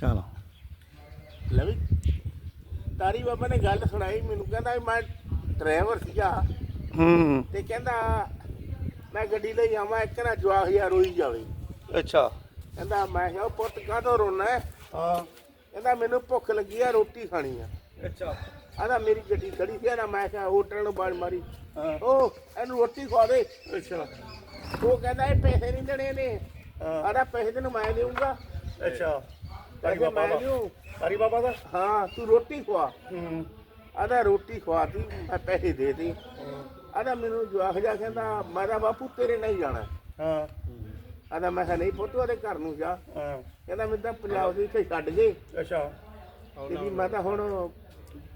ਚਲੋ। ਲੈ ਵੀ ਤਾਰੀ ਬਾਬਾ ਨੇ ਗੱਲ ਸੁਣਾਈ ਮੈਨੂੰ ਕਹਿੰਦਾ ਵੀ ਮੈਂ ਡਰਾਈਵਰ ਸੀਗਾ ਹੂੰ। ਤੇ ਕਹਿੰਦਾ ਮੈਂ ਗੱਡੀ ਲਈ ਆਵਾਂ ਇੱਕ ਨਾ ਜਵਾਕ ਯਾਰ ਰੋਈ ਜਾਵੇ। ਅੱਛਾ। ਕਹਿੰਦਾ ਮੈਂ ਕਿਹਾ ਪੁੱਤ ਕਾਹਤੋਂ ਰੋਣਾ ਹੈ? ਹਾਂ। ਕਹਿੰਦਾ ਮੈਨੂੰ ਭੁੱਖ ਲੱਗੀ ਆ ਰੋਟੀ ਖਾਣੀ ਆ। ਅੱਛਾ। ਆਦਾ ਮੇਰੀ ਗੱਡੀ ਖੜੀ ਸੀ ਨਾ ਮੈਂ ਕਿਹਾ ਹੋਟਲ ਨੂੰ ਬਾੜ ਮਾਰੀ। ਹਾਂ। ਉਹ ਇਹਨੂੰ ਰੋਟੀ ਖਵਾ ਦੇ। ਅੱਛਾ। ਉਹ ਕਹਿੰਦਾ ਇਹ ਪੈਸੇ ਨਹੀਂ ਦੇਣੇ ਨੇ ਆਦਾ ਪੈਸੇ ਤੈਨੂੰ ਮੈਂ ਦੇਊਂਗਾ। ਅੱਛਾ। ਤਾਰੀ ਬਾਬਾ ਦਾ ਤਾਰੀ ਬਾਬਾ ਦਾ? ਹਾਂ ਤੂੰ ਰੋਟੀ ਖਵਾ। ਹੂੰ। ਆਦਾ ਰੋਟੀ ਖਵਾਤੀ ਮੈਂ ਪੈਸੇ ਦੇ ਦੇ ਆਦਾ ਮੈਨੂੰ ਜਵਾਕ ਜਾ ਕਹਿੰਦਾ ਮੈਂ ਤਾਂ ਬਾਪੂ ਤੇਰੇ ਨਾਲ ਹੀ ਜਾਣਾ। ਹਾਂ। ਆਦਾ ਮੈਂ ਕਿਹਾ ਨਹੀਂ ਪੁੱਤ ਉਹਦੇ ਘਰ ਨੂੰ ਜਾ। ਹਾਂ। ਕਹਿੰਦਾ ਮੈਨੂੰ ਤਾਂ ਪੰਜਾਬ ਦੇ ਇੱਥੇ ਛੱਡ ਗਏ ਅੱਛਾ। ਤੇ ਵੀ ਮੈਂ ਤਾਂ ਹੁਣ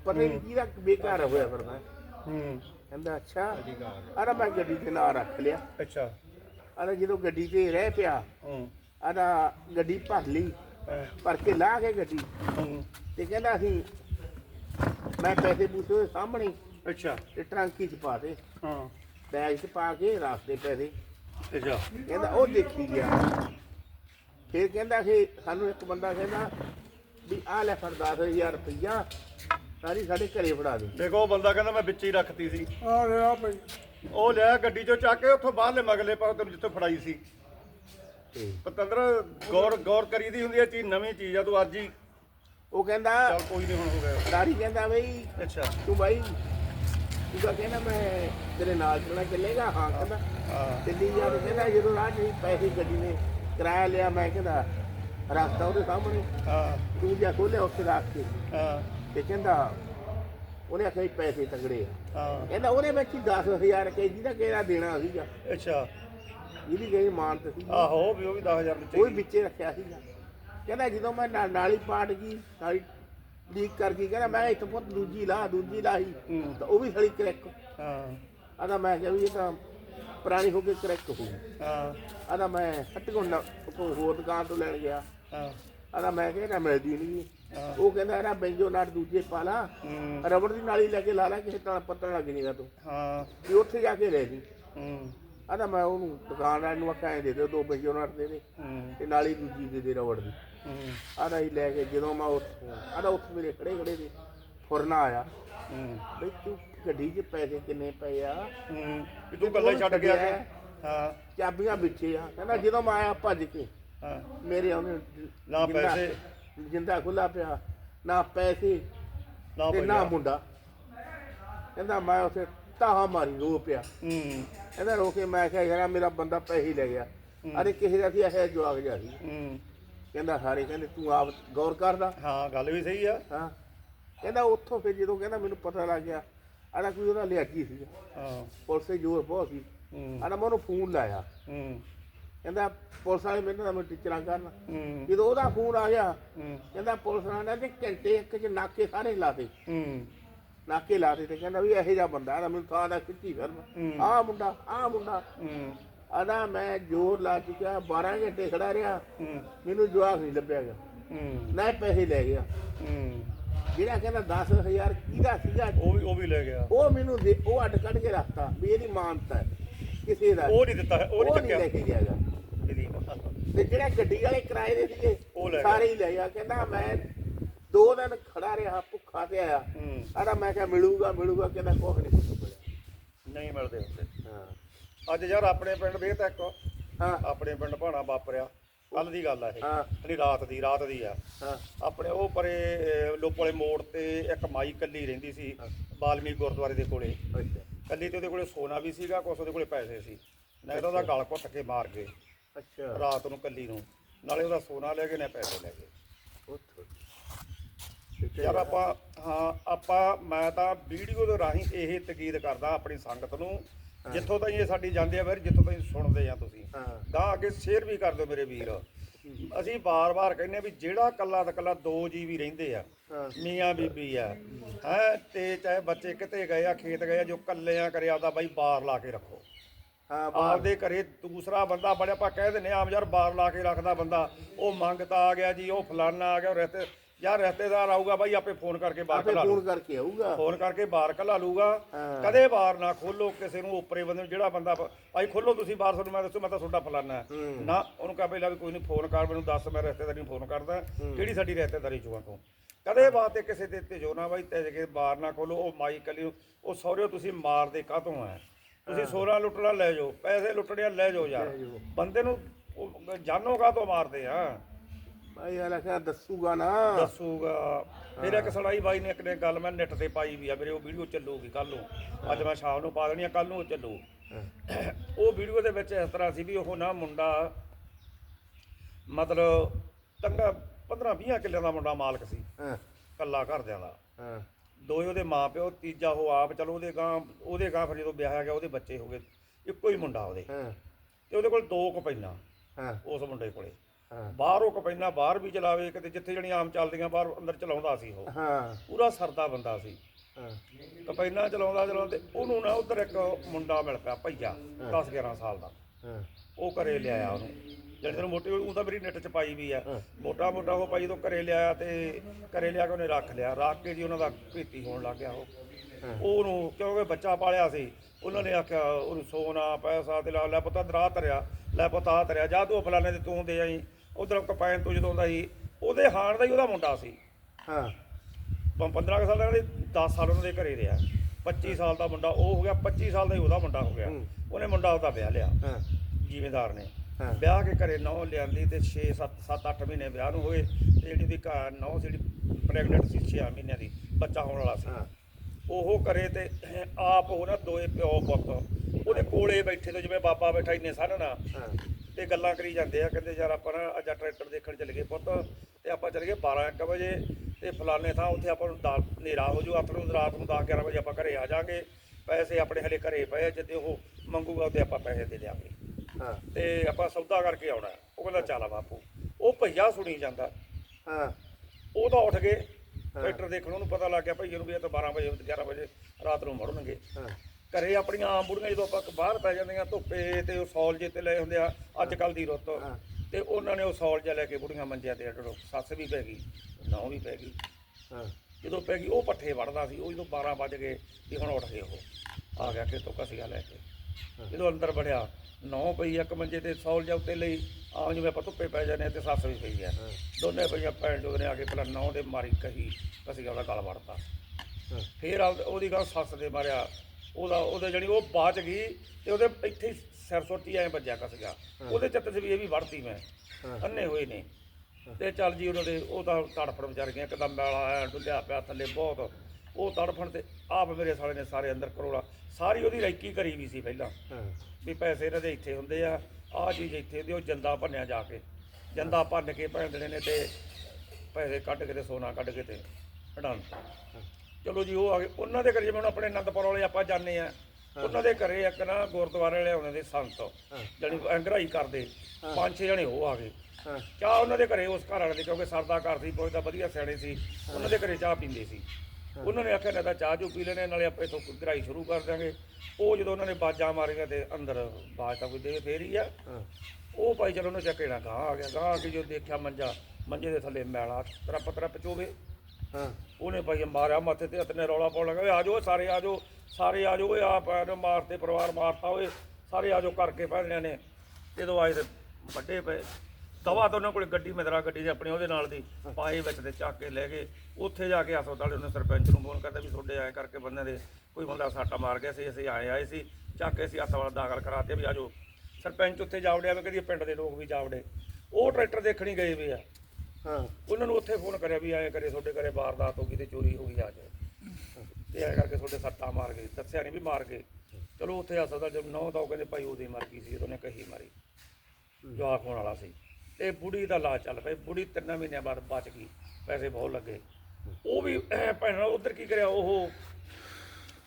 ਪਤਾ ਨਹੀਂ ਕਿਹਦਾ ਬੇਕਾਰ ਹੋਇਆ ਫਿਰਦਾ ਹੂੰ। ਕਹਿੰਦਾ ਅੱਛਾ। ਅਰੇ ਮੈਂ ਗੱਡੀ ਤੇ ਨਾਂ ਰੱਖ ਲਿਆ। ਅੱਛਾ। ਅਰੇ ਜਦੋਂ ਗੱਡੀ ਤੇ ਰਹਿ ਪਿਆ ਹੂੰ। ਆਦਾ ਗੱਡੀ ਭਰ ਲਈ। ਭਰ ਕੇ ਲਾ ਕੇ ਗੱਡੀ। ਤੇ ਕਹਿੰਦਾ ਅਸੀਂ ਮੈਂ ਪੈਸੇ ਪੂਸੇ ਉਹਦੇ ਸਾਹਮਣੇ ਹੀ ਅੱਛਾ। ਤੇ ਟਰੰਕੀ ਚ ਪਾ ਦੇ। ਹਾਂ। ਬੈਗ ਚ ਪਾ ਕੇ ਰਾਸਤੇ ਪੈਸੇ। ਅੱਛਾ। ਕਹਿੰਦਾ ਉਹ ਦੇਖੀ ਗਿਆ। ਫਿਰ ਕਹਿੰਦਾ ਕਿ ਸਾਨੂੰ ਇੱਕ ਬੰਦਾ ਕਹਿੰਦਾ ਵੀ ਆ ਲੈ ਫੜ 10000 ਰੁਪਈਆ ਸਾਰੀ ਸਾਡੇ ਘਰੇ ਫੜਾ ਦੇ। ਦੇਖੋ ਉਹ ਬੰਦਾ ਕਹਿੰਦਾ ਮੈਂ ਵਿੱਚ ਹੀ ਰੱਖਤੀ ਸੀ। ਆ ਰਿਹਾ ਭਾਈ। ਉਹ ਲਿਆ ਗੱਡੀ ਚੋਂ ਚੱਕ ਕੇ ਉੱਥੋਂ ਬਾਹਰਲੇ ਮਗਲੇ ਪਾਸੇ ਤੈਨੂੰ ਜਿੱਥੇ ਫੜਾਈ ਸੀ। ਪਤੰਦਰ ਗੌਰ ਗੌਰ ਕਰੀਦੀ ਹੁੰਦੀ ਹੈ ਚੀਜ਼ ਨਵੀਂ ਚੀਜ਼ ਆ ਤੂੰ ਅੱਜ ਹੀ ਉਹ ਕਹਿੰਦਾ ਚੱਲ ਕੋਈ ਨਹੀਂ ਹੁਣ ਹੋ ਗਿਆ। ਸਾਰੀ ਕਹਿੰਦਾ ਬਈ ਅੱਛਾ। ਤੂੰ ਬਾਈ ਤੂੰ ਤਾਂ ਕਹਿੰਦਾ ਮੈਂ ਤੇਰੇ ਨਾਲ ਚੱਲਣਾ ਚੱਲੇਗਾ? ਹਾਂ ਕਹਿੰਦਾ। ਹਾਂ। ਦਿੱਲੀ ਜਾ ਕੇ ਕਹਿੰਦਾ ਜਦੋਂ ਰਾਹ 'ਚ ਪੈਸੇ ਗੱਡੀ ਨੇ ਕਿਰਾਇਆ ਲਿਆ ਮੈਂ ਕਹਿੰਦਾ ਰਸਤਾ ਉਹਦੇ ਸਾਹਮਣੇ। ਹਾਂ। ਤੂੰ ਜਾ ਖੋਲਿਆ ਉੱਥੇ ਰੱਖ ਕੇ। ਹਾਂ। ਤੇ ਕਹਿੰਦਾ ਉਹਨੇ ਆਖਿਆ ਪੈਸੇ ਤਗੜੇ ਆ। ਹਾਂ। ਕਹਿੰਦਾ ਉਹਨੇ ਵਿੱਚ ਹੀ 10000 ਕੇ ਜਿਹਦਾ ਕਿਹੜਾ ਦੇਣਾ ਸੀਗਾ। ਅੱਛਾ। ਜਿਹਦੀ ਗਈ ਮਾਨਤ ਸੀ ਆਹੋ ਵੀ ਉਹ ਵੀ 10000 ਵਿੱਚ ਉਹ ਵੀ ਵਿੱਚੇ ਰੱਖਿਆ ਸੀਗਾ। ਕਹਿੰਦਾ ਜਦੋਂ ਮੈਂ ਨਾਲ- ਨਾਲੀ ਪਾਟ ਗਈ ਨਾਲੀ ਲੀਕ ਕਰ ਗਈ ਕਹਿੰਦਾ ਮੈਂ ਇੱਥੇ ਪੁੱਤ ਦੂਜੀ ਲਾ ਦੂਜੀ ਲਾਈ ਹੂੰ। ਤਾਂ ਉਹ ਵੀ ਸੜੀ ਕਰੈਕ। ਹਾਂ। ਆਦਾ ਮੈਂ ਕਿਹਾ ਵੀ ਇਹ ਤਾਂ ਪੁਰਾਣੀ ਹੋ ਕੇ ਕਰੈਕ ਹੋ ਗਈ। ਹਾਂ। ਆਦਾ ਮੈਂ ਹਟਗੁੰਡਾ ਕੋਈ ਹੋਰ ਦੁਕਾਨ ਤੋਂ ਲੈਣ ਗਿਆ। ਹਾਂ। ਆਦਾ ਮੈਂ ਕਿਹਾ ਤਾਂ ਮਿਲਦੀ ਨਹੀਂ ਹਾਂ। ਉਹ ਕਹਿੰਦਾ ਇਹਦਾ ਬੈਂਜੋ ਨਾਟ ਦੂਜੇ ਪਾ ਲਾ। ਹੂੰ। ਰਬੜ ਦੀ ਨਾਲੀ ਲੈ ਕੇ ਲਾ ਲਾ ਕਿਸੇ ਤਾਂ ਪੱਤਣ ਲੱਗ ਜਾਏਗਾ ਤੂੰ। ਹਾਂ। ਵੀ ਉੱਥੇ ਜਾ ਕੇ ਰਹਿ ਜੀ ਹੂੰ। ਆਦਾ ਮੈਂ ਉਹਨੂੰ ਦੁਕਾਨਦਾਰ ਨੂੰ ਆਖਿਆ ਐਂ ਦੇ ਦੇ ਦੋ ਬੈਂਜੋ ਨਾਟ ਦੇ ਦੇ। ਹੂੰ। ਤੇ ਨਾਲੀ ਦੂਜੀ ਦੇ ਦੇ ਰਬੜ ਦੀ। ਹੂੰ। ਆਦਾ ਹੀ ਲੈ ਕੇ ਜਦੋਂ ਮੈਂ ਉੱਥੇ ਆਦਾ ਉੱਥੇ ਮੇਰੇ ਖੜੇ ਖੜੇ ਦੇ ਫੁਰਨਾ ਆਇਆ। ਹੂੰ। ਬਈ ਤੂੰ ਗੱਡੀ 'ਚ ਪੈਸੇ ਕਿੰਨੇ ਪਏ ਆ? ਹੂੰ। ਵੀ ਤੂੰ ਗੱਲਾਂ ਛੱਡ ਗਿਆ ਕਿ ਹਾਂ। ਚਾਬੀਆਂ ਵਿੱਚੇ ਆ। ਕਹਿੰਦਾ ਜਦੋਂ ਮੈਂ ਆਇਆ ਭੱਜ ਕੇ ਹਾਂ। ਮੇਰੇ ਉਹਨੇ ਨਾ ਜਿੰਦਾ- ਪੈਸੇ। ਜਿੰਦਾ ਖੁੱਲਾ ਪਿਆ ਨਾ ਪੈਸੇ ਨਾ ਤੇ ਨਾ ਮੁੰਡਾ। ਕਹਿੰਦਾ ਮੈਂ ਉਸੇ ਤਾਹਾ ਮਾਰੀ ਰੋ ਪਿਆ। ਹੂੰ। ਕਹਿੰਦਾ ਰੋ ਕੇ ਮੈਂ ਕਿਹਾ ਯਾਰ ਮੇਰਾ ਬੰਦਾ ਪੈਸੇ ਹੀ ਲੈ ਗਿਆ। ਅਰੇ ਕਿਸੇ ਦਾ ਸੀ ਇਹ ਜਵਾਗ ਜਾ ਸੀ? ਹੂੰ। ਕਹਿੰਦਾ ਸਾਰੇ ਕਹਿੰਦੇ ਤੂੰ ਆਪ ਗੌਰ ਕਰਦਾ। ਹਾਂ ਗੱਲ ਵੀ ਸਹੀ ਆ। ਹਾਂ। ਕਹਿੰਦਾ ਉੱਥੋਂ ਫਿਰ ਜਦੋਂ ਕਹਿੰਦਾ ਮੈਨੂੰ ਪਤਾ ਲੱਗ ਗਿਆ ਆਦਾ ਕੋਈ ਉਹਦਾ ਲਿਆਜੀ ਸੀ। ਹਾਂ। ਪੁਲਿਸ ਦੇ ਜ਼ੋਰ ਬਹੁਤ ਸੀ। ਹੂੰ। ਆਦਾ ਮੈਂ ਉਹਨੂੰ ਫੋਨ ਲਾਇਆ। ਹੂੰ। ਕਹਿੰਦਾ ਪੁਲਿਸ ਵਾਲੇ ਮੈਨੂੰ ਤਾਂ ਮੈਂ ਟੀਚਰਾਂ ਕਰਨ। ਜਦੋਂ ਉਹਦਾ ਫੋਨ ਆ ਗਿਆ ਹੂੰ। ਕਹਿੰਦਾ ਪੁਲਿਸ ਵਾਲਿਆਂ ਨੇ ਤੇ ਘੰਟੇ ਇੱਕ ਚ ਨਾਕੇ ਸਾਰੇ ਲਾਤੇ ਹੂੰ। ਨਾਕੇ ਲਾਤੇ ਤੇ ਕਹਿੰਦਾ ਵੀ ਇਹੋ ਜਿਹਾ ਬੰਦਾ ਆ ਮੈਨੂੰ ਥਾਂ ਦਾ ਖਿੱਚੀ। ਫਿਰਨ ਆਹ ਮੁੰਡਾ ਆਹ ਮੁੰਡਾ। ਆਦਾ ਮੈਂ ਜ਼ੋਰ ਲਾ ਚੁੱਕਿਆ 12 ਘੰਟੇ ਖੜਾ ਰਿਹਾ। ਮੈਨੂੰ ਜਵਾਬ ਨਹੀਂ ਲੱਭਿਆਗਾ ਹੂੰ। ਨਾ ਪੈਸੇ ਲੈ ਗਿਆ। ਜਿਹੜਾ ਕਹਿੰਦਾ 10000 ਕਿਹਦਾ ਸੀਗਾ? ਉਹ ਵੀ ਉਹ ਵੀ ਲੈ ਗਿਆ। ਉਹ ਮੈਨੂੰ ਦੇ ਉਹ ਅੱਡ ਕੱਢ ਕੇ ਰੱਖਤਾ ਵੀ ਇਹਦੀ ਮਾਨਤਾ ਹੈ। ਕਿਸੇ ਦਾ ਉਹ ਨਹੀਂ ਦਿੱਤਾ ਉਹ ਨਹੀਂ ਨਹੀਂ ਲੈ ਚੱਕਿਆ ਕੇ ਇਹਦੀ ਤੇ ਜਿਹੜਾ ਗੱਡੀ ਵਾਲੇ ਕਿਰਾਏ ਦੇ ਸੀਗੇ ਲੈ ਗਿਆ। ਸਾਰੇ ਹੀ ਲੈ ਗਿਆ। ਕਹਿੰਦਾ ਮੈਂ ਦੋ ਦਿਨ ਖੜਾ ਰਿਹਾ ਭੁੱਖਾ ਤੇ ਆਇਆ। ਹੂੰ। ਮੈਂ ਕਿਹਾ ਮਿਲੂਗਾ ਮਿਲੂਗਾ ਕਹਿੰਦਾ ਕੁਛ ਨਹੀਂ ਮਿਲਿਆ ਨਹੀਂ ਮਿਲਦੇ ਹੁੰਦੇ ਹਾਂ। ਅੱਜ ਯਾਰ ਆਪਣੇ ਪਿੰਡ ਵੇਖ ਤਾਂ ਇੱਕ। ਹਾਂ। ਆਪਣੇ ਪਿੰਡ ਭਾਣਾ ਵਾਪਰਿਆ। ਕੱਲ ਦੀ ਗੱਲ ਆ ਇਹ। ਹਾਂ। ਨਹੀਂ ਰਾਤ ਦੀ ਰਾਤ ਦੀ ਆ। ਹਾਂ। ਆਪਣੇ ਉਹ ਪਰੇ ਅਹ, ਲੋਪਲੇ ਮੋੜ ਤੇ ਇੱਕ ਮਾਈ ਕੱਲੀ ਰਹਿੰਦੀ ਸੀ ਬਾਲਮੀਕ ਗੁਰਦੁਆਰੇ ਦੇ ਕੋਲੇ। ਅੱਛਾ। ਕੱਲੀ ਤੇ ਉਹਦੇ ਕੋਲੇ ਸੋਨਾ ਵੀ ਸੀਗਾ ਕੁਛ ਉਹਦੇ ਕੋਲੇ ਪੈਸੇ ਸੀ। ਨਹੀਂ ਤਾਂ ਉਹਦਾ ਗਲ ਘੁੱਟ ਕੇ ਮਾਰ ਗਏ। ਅੱਛਾ। ਰਾਤ ਨੂੰ ਕੱਲੀ ਨੂੰ। ਨਾਲੇ ਉਹਦਾ ਸੋਨਾ ਲੈ ਗਏ ਨੇ ਪੈਸੇ ਲੈ ਗਏ। ਉੱਥੋਂ। ਯਾਰ ਆਪਾਂ ਹਾਂ ਆਪਾਂ ਮੈਂ ਤਾਂ ਵੀਡੀਓ ਦੇ ਰਾਹੀਂ ਇਹ ਤਕੀਦ ਕਰਦਾ ਆਪਣੀ ਸੰਗਤ ਨੂੰ। ਜਿੱਥੋਂ ਤਾਈਂ ਇਹ ਸਾਡੀ ਜਾਂਦੇ ਆ ਵੀਰ ਜਿੱਥੋਂ ਤਾਈਂ ਸੁਣਦੇ ਆ ਤੁਸੀਂ। ਹਾਂ। ਗਾਂ ਅੱਗੇ ਸ਼ੇਅਰ ਵੀ ਕਰ ਦਿਓ ਮੇਰੇ ਵੀਰ। ਅਸੀਂ ਬਾਰ-ਬਾਰ ਕਹਿੰਦੇ ਆ ਵੀ ਜਿਹੜਾ ਕੱਲਾ ਤਾਂ ਕੱਲਾ ਦੋ ਜੀ ਵੀ ਰਹਿੰਦੇ ਆ ਮੀਆਂ ਬੀਬੀ ਆ ਹੈ ਤੇ ਚਾਹੇ ਬੱਚੇ ਕਿਤੇ ਗਏ ਆ ਖੇਤ ਗਏ ਆ ਜੋ ਕੱਲੇ ਆ ਕਰਿਆ ਆਪਦਾ ਬਾਈ ਬਾਰ ਲਾ ਕੇ ਰੱਖੋ। ਹਾਂ ਬਾਹਰ। ਆਪਦੇ ਘਰੇ ਦੂਸਰਾ ਬੰਦਾ ਬੜਿਆ ਆਪਾਂ ਕਹਿ ਆ ਆਮ ਯਾਰ ਬਾਰ ਲਾ ਕੇ ਰੱਖਦਾ ਬੰਦਾ ਉਹ ਮੰਗਤਾ ਆ ਗਿਆ ਜੀ ਉਹ ਫਲਾਨਾ ਆ ਗਿਆ ਰਿਸ਼ਤੇ ਯਾਰ ਰਿਸ਼ਤੇਦਾਰ ਆਊਗਾ ਬਾਈ ਆਪੇ ਫੋਨ ਕਰਕੇ ਬਾਹਰ ਆਪੇ ਕਲਾ ਫੋਨ ਕਰਕੇ ਆਊਗਾ। ਫੋਨ ਕਰਕੇ ਬਾਹਰ ਕਲਾ ਲੂਗਾ ਹਾਂ। ਕਦੇ ਬਾਹਰ ਨਾ ਖੋਲੋ ਕਿਸੇ ਨੂੰ ਉੱਪਰੇ ਬੰਦੇ ਨੂੰ ਜਿਹੜਾ ਬੰਦਾ ਭਾਈ ਖੋਲੋ ਤੁਸੀਂ ਬਾਹਰ ਤੁਹਾਨੂੰ ਮੈਂ ਦੱਸੋ ਮੈਂ ਤਾਂ ਤੁਹਾਡਾ ਫਲਾਨਾ। ਹੈ। ਹੂੰ। ਨਾ ਉਹਨੂੰ ਕਹਾਂ ਪਹਿਲਾਂ ਵੀ ਕੋਈ ਨਹੀਂ ਫੋਨ ਕਰ ਮੈਨੂੰ ਦੱਸ ਮੈਂ ਰਿਸ਼ਤੇਦਾਰੀ ਨੂੰ ਫੋਨ ਕਰਦਾ। ਕਿਹੜੀ ਸਾਡੀ ਰਿਸ਼ਤੇਦਾਰੀ ਚੋਂ ਆ ਤੂੰ? ਕਦੇ ਬਾਤੇ ਕਿਸੇ ਦੇ ਤੇ ਜੋ ਨਾ ਬਾਈ ਤੇ ਕੇ ਬਾਹਰ ਨਾ ਖੋਲੋ ਉਹ ਮਾਈ ਕਲੀ ਉਹ ਸੌਰਿਓ ਤੁਸੀਂ ਮਾਰਦੇ ਕਾਹਤੋਂ ਆ ਤੁਸੀਂ ਸੋਨਾ ਲੁੱਟਣਾ ਲੈ ਜਾਓ ਪੈਸੇ ਲੁੱਟਣਿਆ ਲੈ ਜਾਓ ਯਾਰ। ਬੰਦੇ ਨੂੰ ਉਹ ਜਾਨੋਂ ਕਾਹਤੋਂ ਮਾਰਦੇ ਆ? ਭਾਈ ਆਲਾ ਕਿਹਾ ਦੱਸੂਗਾ ਨਾ। ਦੱਸੂਗਾ। ਫਿਰ ਇੱਕ ਸੜਾਈ ਬਾਈ ਨੇ ਇੱਕ ਨੇ ਗੱਲ ਮੈਂ ਨੈਟ ਤੇ ਪਾਈ ਵੀ ਆ ਮੇਰੇ ਉਹ ਵੀਡੀਓ ਚੱਲੂਗੀ ਕੱਲ ਨੂੰ। ਅੱਜ ਮੈਂ ਸ਼ਾਮ ਨੂੰ ਪਾ ਦੇਣੀ ਆ ਕੱਲ ਨੂੰ ਉਹ ਚੱਲੂ। ਉਹ ਵੀਡੀਓ ਦੇ ਵਿੱਚ ਇਸ ਤਰ੍ਹਾਂ ਸੀ ਵੀ ਉਹ ਨਾ ਮੁੰਡਾ ਮਤਲਬ ਚੰਗਾ 15 20 ਕਿੱਲਿਆਂ ਦਾ ਮੁੰਡਾ ਮਾਲਕ ਸੀ ਕੱਲਾ ਘਰਦਿਆਂ ਦਾ। ਦੋਏ ਉਹਦੇ ਮਾਪਿਓ ਤੀਜਾ ਉਹ ਆਪ ਚਲੋ ਉਹਦੇ ਗਾਂ ਉਹਦੇ ਗਾਂ ਫਿਰ ਜਦੋਂ ਵਿਆਹਿਆ ਗਿਆ ਉਹਦੇ ਬੱਚੇ ਹੋ ਗਏ ਇੱਕੋ ਹੀ ਮੁੰਡਾ ਉਹਦੇ। ਤੇ ਉਹਦੇ ਕੋਲ ਦੋ ਕਪੈਨਾ ਹਾਂ। ਉਸ ਮੁੰਡੇ ਕੋਲੇ। ਬਾਹਰ ਉਹ ਕਪੈਨਾ ਬਾਹਰ ਵੀ ਚਲਾਵੇ ਕਿਤੇ ਜਿੱਥੇ ਜਣੀ ਆਮ ਚੱਲਦੀਆਂ ਬਾਹਰ ਅੰਦਰ ਚਲਾਉਂਦਾ ਸੀ ਉਹ। ਹਾਂ। ਪੂਰਾ ਸਰਦਾ ਬੰਦਾ ਸੀ। ਹਾਂ। ਕਪੈਨਾ ਚਲਾਉਂਦਾ ਚਲਾਉਂਦੇ ਉਹਨੂੰ ਨਾ ਉਧਰ ਇੱਕ ਮੁੰਡਾ ਮਿਲ ਪਿਆ ਭਈਆ 10 11 ਸਾਲ ਦਾ। ਹਾਂ। ਉਹ ਘਰੇ ਲਿਆਇਆ ਉਹਨੂੰ। ਜਿਹੜੇ ਤੈਨੂੰ ਮੋਟੀ ਉਹ ਤਾਂ ਮੇਰੀ ਨੈਟ 'ਚ ਪਾਈ ਵੀ ਆ। ਮੋਟਾ ਮੋਟਾ ਉਹ ਭਾਈ ਜਦੋਂ ਘਰੇ ਲਿਆਇਆ ਤੇ ਘਰੇ ਲਿਆ ਕੇ ਉਹਨੇ ਰੱਖ ਲਿਆ। ਰੱਖ ਕੇ ਜੀ ਉਹਨਾਂ ਦਾ ਭੀਤੀ ਹੋਣ ਲੱਗ ਗਿਆ ਉਹ। ਉਹਨੂੰ ਕਿਉਂਕਿ ਬੱਚਾ ਪਾਲਿਆ ਸੀ? ਉਹਨਾਂ ਨੇ ਆਖਿਆ ਉਹਨੂੰ ਸੋਨਾ ਪੈਸਾ ਤੇ ਲਾ ਲੈ ਪੁੱਤ ਦਰਾ ਧਰਿਆ ਲੈ ਪੁੱਤ ਆ ਧਰਿਆ ਜਾ ਤੂੰ ਫਲਾਣੇ ਦੇ ਤੂੰ ਦੇ ਆਈ। ਉਧਰ ਕਪੈਨ ਤੋਂ ਜਦੋਂ ਆਉਂਦਾ ਸੀ ਉਹਦੇ ਹਾਣ ਦਾ ਹੀ ਉਹਦਾ ਮੁੰਡਾ ਸੀ। ਹਾਂ। 15 ਕੁ ਸਾਲ ਦਾ ਕਹਿੰਦੇ 10 ਸਾਲ ਉਹਨਾਂ ਦੇ ਘਰੇ ਰਿਹਾ। 25 ਸਾਲ ਦਾ ਮੁੰਡਾ ਉਹ ਹੋ ਗਿਆ 25 ਸਾਲ ਦਾ ਹੀ ਉਹਦਾ ਮੁੰਡਾ ਹੋ ਗਿਆ। ਹੂੰ। ਉਹਨੇ ਮੁੰਡਾ ਉਹਦਾ ਵਿਆਹ ਲਿਆ। ਹਾਂ। ਜ਼ਿਮੀਂਦਾਰ ਨੇ। ਹਾਂ। ਵਿਆਹ ਕੇ ਘਰੇ ਨੌ ਲਿਆਂਦੀ ਤੇ 6 7 7 8 ਮਹੀਨੇ ਵਿਆਹ ਨੂੰ ਹੋਏ ਤੇ ਜਿਹੜੀ ਦੀ ਘਰ ਨੌ ਜਿਹੜੀ ਪ੍ਰੈਗਨੈਂਟ ਸੀ 6 ਮਹੀਨਿਆਂ ਦੀ ਬੱਚਾ ਹੋਣ ਵਾਲਾ ਸੀ। ਹਾਂ। ਉਹ ਕਰੇ ਤੇ ਆਪ ਉਹ ਨਾ ਦੋਏ ਪਿਓ ਪੁੱਤ ਉਹਦੇ ਕੋਲੇ ਬੈਠੇ ਤੇ ਜਿਵੇਂ ਬਾਬਾ ਬੈਠਾ ਇੰਨੇ ਸਾਰਿਆਂ ਨਾਲ। ਹਾਂ। ਤੇ ਗੱਲਾਂ ਕਰੀ ਜਾਂਦੇ ਆ ਕਹਿੰਦੇ ਯਾਰ ਆਪਾਂ ਨਾ ਅੱਜ ਟਰੈਕਟਰ ਦੇਖਣ ਚੱਲ ਗਏ ਪੁੱਤ ਤੇ ਆਪਾਂ ਚੱਲ ਗਏ 12 1 ਵਜੇ ਤੇ ਫਲਾਣੇ ਥਾਂ ਉੱਥੇ ਆਪਾਂ ਨੂੰ ਦਾ- ਹਨੇਰਾ ਹੋ ਜੂ ਆਪਾਂ ਨੂੰ ਰਾਤ ਨੂੰ 10 11 ਵਜੇ ਆਪਾਂ ਘਰੇ ਆ ਜਾਾਂਗੇ ਪੈਸੇ ਆਪਣੇ ਹਲੇ ਘਰੇ ਪਏ ਜਿੱਦੇ ਉਹ ਮੰਗੂਗਾ ਉਹਦੇ ਆਪਾਂ ਪੈਸੇ ਦੇ ਦਿਆਂਗੇ। ਹਾਂ। ਤੇ ਆਪਾਂ ਸੌਦਾ ਕਰਕੇ ਆਉਣਾ। ਉਹ ਕਹਿੰਦਾ ਚੱਲ ਬਾਪੂ ਉਹ ਭਈਆ ਸੁਣੀ ਜਾਂਦਾ। ਹਾਂ। ਉਹ ਤਾਂ ਉੱਠ ਗਏ ਟਰੈਕਟਰ ਦੇਖਣ ਉਹਨੂੰ ਪਤਾ ਲੱਗ ਗਿਆ ਭਈਏ ਨੂੰ ਵੀ ਇਹ ਤਾਂ 12 ਵਜੇ 11 ਵਜੇ ਰਾਤ ਨੂੰ ਮੁੜਨਗੇ। ਹਾਂ। ਘਰੇ ਆਪਣੀਆਂ ਆਮ ਬੁੜੀਆਂ ਜਦੋਂ ਆਪਾਂ ਬਾਹਰ ਪੈ ਜਾਂਦੀਆਂ ਧੁੱਪੇ ਤੇ ਉਹ ਸੌਲ ਜੇ ਤੇ ਲੈ ਹੁੰਦੇ ਆ ਅੱਜ ਕੱਲ ਦੀ ਰੁੱਤ। ਤੇ ਉਹਨਾਂ ਨੇ ਉਹ ਸੌਲ ਜਿਹਾ ਲੈ ਕੇ ਬੁੜੀਆਂ ਮੰਜਿਆਂ ਤੇ ਅੜੋ ਸੱਸ ਵੀ ਪੈ ਗਈ ਨੌ ਵੀ ਪੈ ਗਈ। ਹਾਂ। ਜਦੋਂ ਪੈ ਗਈ ਉਹ ਪੱਠੇ ਵੜਦਾ ਸੀ ਉਹ ਜਦੋਂ 12 ਵੱਜ ਗਏ ਵੀ ਹੁਣ ਉੱਠ ਗਏ ਉਹ। ਆ ਗਿਆ ਕਿ ਤੋਂ ਕਸੀਆ ਲੈ ਕੇ। ਜਦੋਂ ਅੰਦਰ ਵੜਿਆ ਨੌ ਪਈ ਇੱਕ ਮੰਜੇ ਤੇ ਸੌਲ ਜਿਹਾ ਉੱਤੇ ਲਈ ਆ ਜਿਵੇਂ ਆਪਾਂ ਧੁੱਪੇ ਪੈ ਜਾਂਦੇ ਤੇ ਸੱਸ ਵੀ ਪਈ ਹਾਂ। ਦੋਨੇ ਪਈਆਂ ਭੈਣ ਚੋਦ ਨੇ ਆ ਕੇ ਪਹਿਲਾਂ ਨੌ ਦੇ ਮਾਰੀ ਕਹੀ ਕਸੀਆ ਉਹਦਾ ਗਲ ਵੜਤਾ। ਫੇਰ ਉਹਦੀ ਗੱਲ ਸੱਸ ਦੇ ਮਾਰਿਆ ਉਹਦਾ ਉਹਦੇ ਜਣੀ ਉਹ ਬਾਚ ਗਈ ਤੇ ਉਹਦੇ ਇੱਥੇ ਹੀ ਸਿਰ ਸੁੱਟੀ ਐ ਵੱਜਿਆ ਕਸ ਗਿਆ। ਉਹਦੇ ਚੱਤ 'ਚ ਵੀ ਇਹ ਵੀ ਵੜਤੀ ਮੈਂ। ਅੰਨੇ ਹੋਏ ਨੇ। ਤੇ ਚੱਲ ਜੀ ਉਹਨਾਂ ਦੇ ਉਹ ਤਾਂ ਤੜਫੜ ਵਿਚਾਰ ਗਏ ਇੱਕਦਮ ਮੈਲਾ ਆਇਆ ਡੁੱਲਿਆ ਪਿਆ ਥੱਲੇ ਬਹੁਤ। ਉਹ ਤੜਫਣ ਤੇ ਆਪ ਮੇਰੇ ਸਾਲੇ ਨੇ ਸਾਰੇ ਅੰਦਰ ਕਰੋੜਾ ਸਾਰੀ ਉਹਦੀ ਰੈਕੀ ਕਰੀ ਵੀ ਸੀ ਪਹਿਲਾਂ। ਵੀ ਪੈਸੇ ਇਹਨਾਂ ਦੇ ਇੱਥੇ ਹੁੰਦੇ ਆ ਆਹ ਚੀਜ਼ ਇੱਥੇ ਹੁੰਦੀ ਉਹ ਜੰਦਾ ਭੰਨਿਆ ਜਾ ਕੇ। ਜੰਦਾ ਭੰਨ ਕੇ ਭੈਣ ਨੇ ਤੇ ਪੈਸੇ ਕੱਢ ਕੇ ਤੇ ਸੋਨਾ ਕੱਢ ਕੇ ਤੇ ਹਟਾਉਣ। ਚਲੋ ਜੀ ਉਹ ਆ ਗਏ। ਉਹਨਾਂ ਦੇ ਘਰੇ ਜਿਵੇਂ ਹੁਣ ਆਪਣੇ ਅਨੰਦਪੁਰ ਵਾਲੇ ਆਪਾਂ ਜਾਂਦੇ ਆ ਉਹਨਾਂ ਦੇ ਘਰੇ ਇੱਕ ਨਾ ਗੁਰਦੁਆਰੇ ਵਾਲੇ ਆਉਂਦੇ ਦੇ ਸੰਤ ਜਾਨੀ ਅੰਗਰਾਈ ਕਰਦੇ। ਪੰਜ ਛੇ ਜਣੇ ਉਹ ਆ ਗਏ। ਚਾਹ ਉਹਨਾਂ ਦੇ ਘਰੇ ਉਸ ਘਰ ਵਾਲੇ ਦੇ ਕਿਉਂਕਿ ਸਰਦਾ ਘਰ ਸੀ ਪੁੱਛਦਾ ਵਧੀਆ ਸਿਆਣੇ ਸੀ ਉਹਨਾਂ ਦੇ ਘਰੇ ਚਾਹ ਪੀਂਦੇ ਸੀ। ਉਹਨਾਂ ਨੇ ਆਖਿਆ ਨਾ ਤਾਂ ਚਾਹ ਚੂ ਪੀ ਲੈਣੇ ਨਾਲੇ ਆਪਾਂ ਇਥੋਂ ਗਰਾਈ ਸ਼ੁਰੂ ਕਰ ਦਾਂਗੇ ਉਹ ਜਦੋਂ ਉਹਨਾਂ ਨੇ ਬਾਜਾਂ ਮਾਰੀਆਂ ਤੇ ਅੰਦਰ ਬਾਜ ਤਾਂ ਕੋਈ ਦੇ ਫੇਰ ਹੀ ਆ। ਉਹ ਭਾਈ ਚਲੋ ਉਹਨੂੰ ਚੱਕੇ ਨਾ ਗਾਂ ਆ ਗਿਆ। ਗਾਂ ਆ ਕੇ ਜੋ ਦੇਖਿਆ ਮੰਜਾ ਮੰਜੇ ਦੇ ਥੱਲੇ ਮੈਲਾ ਤਰਪ ਤਰਪ ਚੋਵੇ। ਉਹਨੇ ਭਾਈ ਮਾਰਿਆ, ਮੱਥੇ ਤੇ ਹੱਥ ਨੇ ਰੌਲਾ ਪਾਉਣ ਲੱਗਾ, ਓਏ ਆ ਜਾਓ ਸਾਰੇ ਆ ਜਾਓ, ਸਾਰੇ ਆ ਜਾਓ, ਓਏ ਆ ਪੈਰ ਮਾਰਤੇ ਪਰਿਵਾਰ ਮਾਰਤਾ, ਓਏ, ਸਾਰੇ ਆ ਜਾਓ ਕਰਕੇ ਭੈਣਿਆਂ ਨੇ। ਜਦੋਂ ਆਏ ਤੇ ਵੱਡੇ ਪਏ, ਦਵਾ ਤਾਂ ਉਹਨਾਂ ਕੋਲ ਗੱਡੀ, ਮਦਰਾ ਗੱਡੀ ਦੇ ਆਪਣੀ, ਉਹਦੇ ਨਾਲ ਦੀ, ਪਾਏ ਵਿੱਚ ਤੇ ਚੱਕ ਕੇ ਲੈ ਗਏ। ਉੱਥੇ ਜਾ ਕੇ ਹਸਪਤਾਲ ਉਹਨੇ ਸਰਪੰਚ ਨੂੰ ਫੋਨ ਕਰਦਾ ਵੀ ਤੁਹਾਡੇ ਆਏ ਕਰਕੇ ਬੰਦੇ ਦੇ ਕੋਈ ਬੰਦਾ ਸੱਟਾ ਮਾਰ ਗਿਆ ਸੀ, ਅਸੀਂ ਆਏ ਆਏ ਸੀ, ਚੱਕ ਕੇ ਅਸੀਂ ਹਸਪਤਾਲ ਦਾਖਲ ਕਰਾਤੇ ਵੀ ਆ ਜਾਓ। ਸਰਪੰਚ ਉੱਥੇ ਜਾਵੜਿਆ ਵੀ ਮੈਂ ਪਿੰਡ ਦੇ ਲੋਕ ਵੀ ਜਾਵੜੇ। ਉਹ ਟਰੈਕਟਰ ਦੇਖਣੀ ਗਏ ਵੀ ਆ। ਹਾਂ। ਉਹਨਾਂ ਨੂੰ ਉੱਥੇ ਫੋਨ ਕਰਿਆ ਵੀ ਐਂ ਕਰੇ ਤੁਹਾਡੇ ਘਰੇ ਵਾਰਦਾਤ ਹੋ ਗਈ ਤੇ ਚੋਰੀ ਹੋ ਗਈ ਆ ਜਾਓ। ਤੇ ਐਂ ਕਰਕੇ ਤੁਹਾਡੇ ਸੱਟਾਂ ਮਾਰ ਗਏ। ਦੱਸਿਆ ਨਹੀਂ ਵੀ ਮਾਰ ਗਏ। ਚਲੋ ਉੱਥੇ ਹਸਪਤਾਲ ਜਦ ਨੌ ਤਾਂ ਉਹ ਕਹਿੰਦੇ ਭਾਈ ਉਹਦੀ ਮਰ ਗਈ ਸੀ ਉਹਨੇ ਕਹੀ ਮਾਰੀ। ਜਵਾਕ ਹੋਣ ਵਾਲਾ ਸੀ। ਤੇ ਬੁੜੀ ਦਾ ਇਲਾਜ ਚੱਲ ਪਿਆ। ਬੁੜੀ ਤਿੰਨ ਮਹੀਨਿਆਂ ਬਾਅਦ ਬਚ ਗਈ। ਪੈਸੇ ਬਹੁਤ ਲੱਗੇ। ਉਹ ਵੀ ਭੈਣ ਉਧਰ ਕੀ ਕਰਿਆ? ਉਹ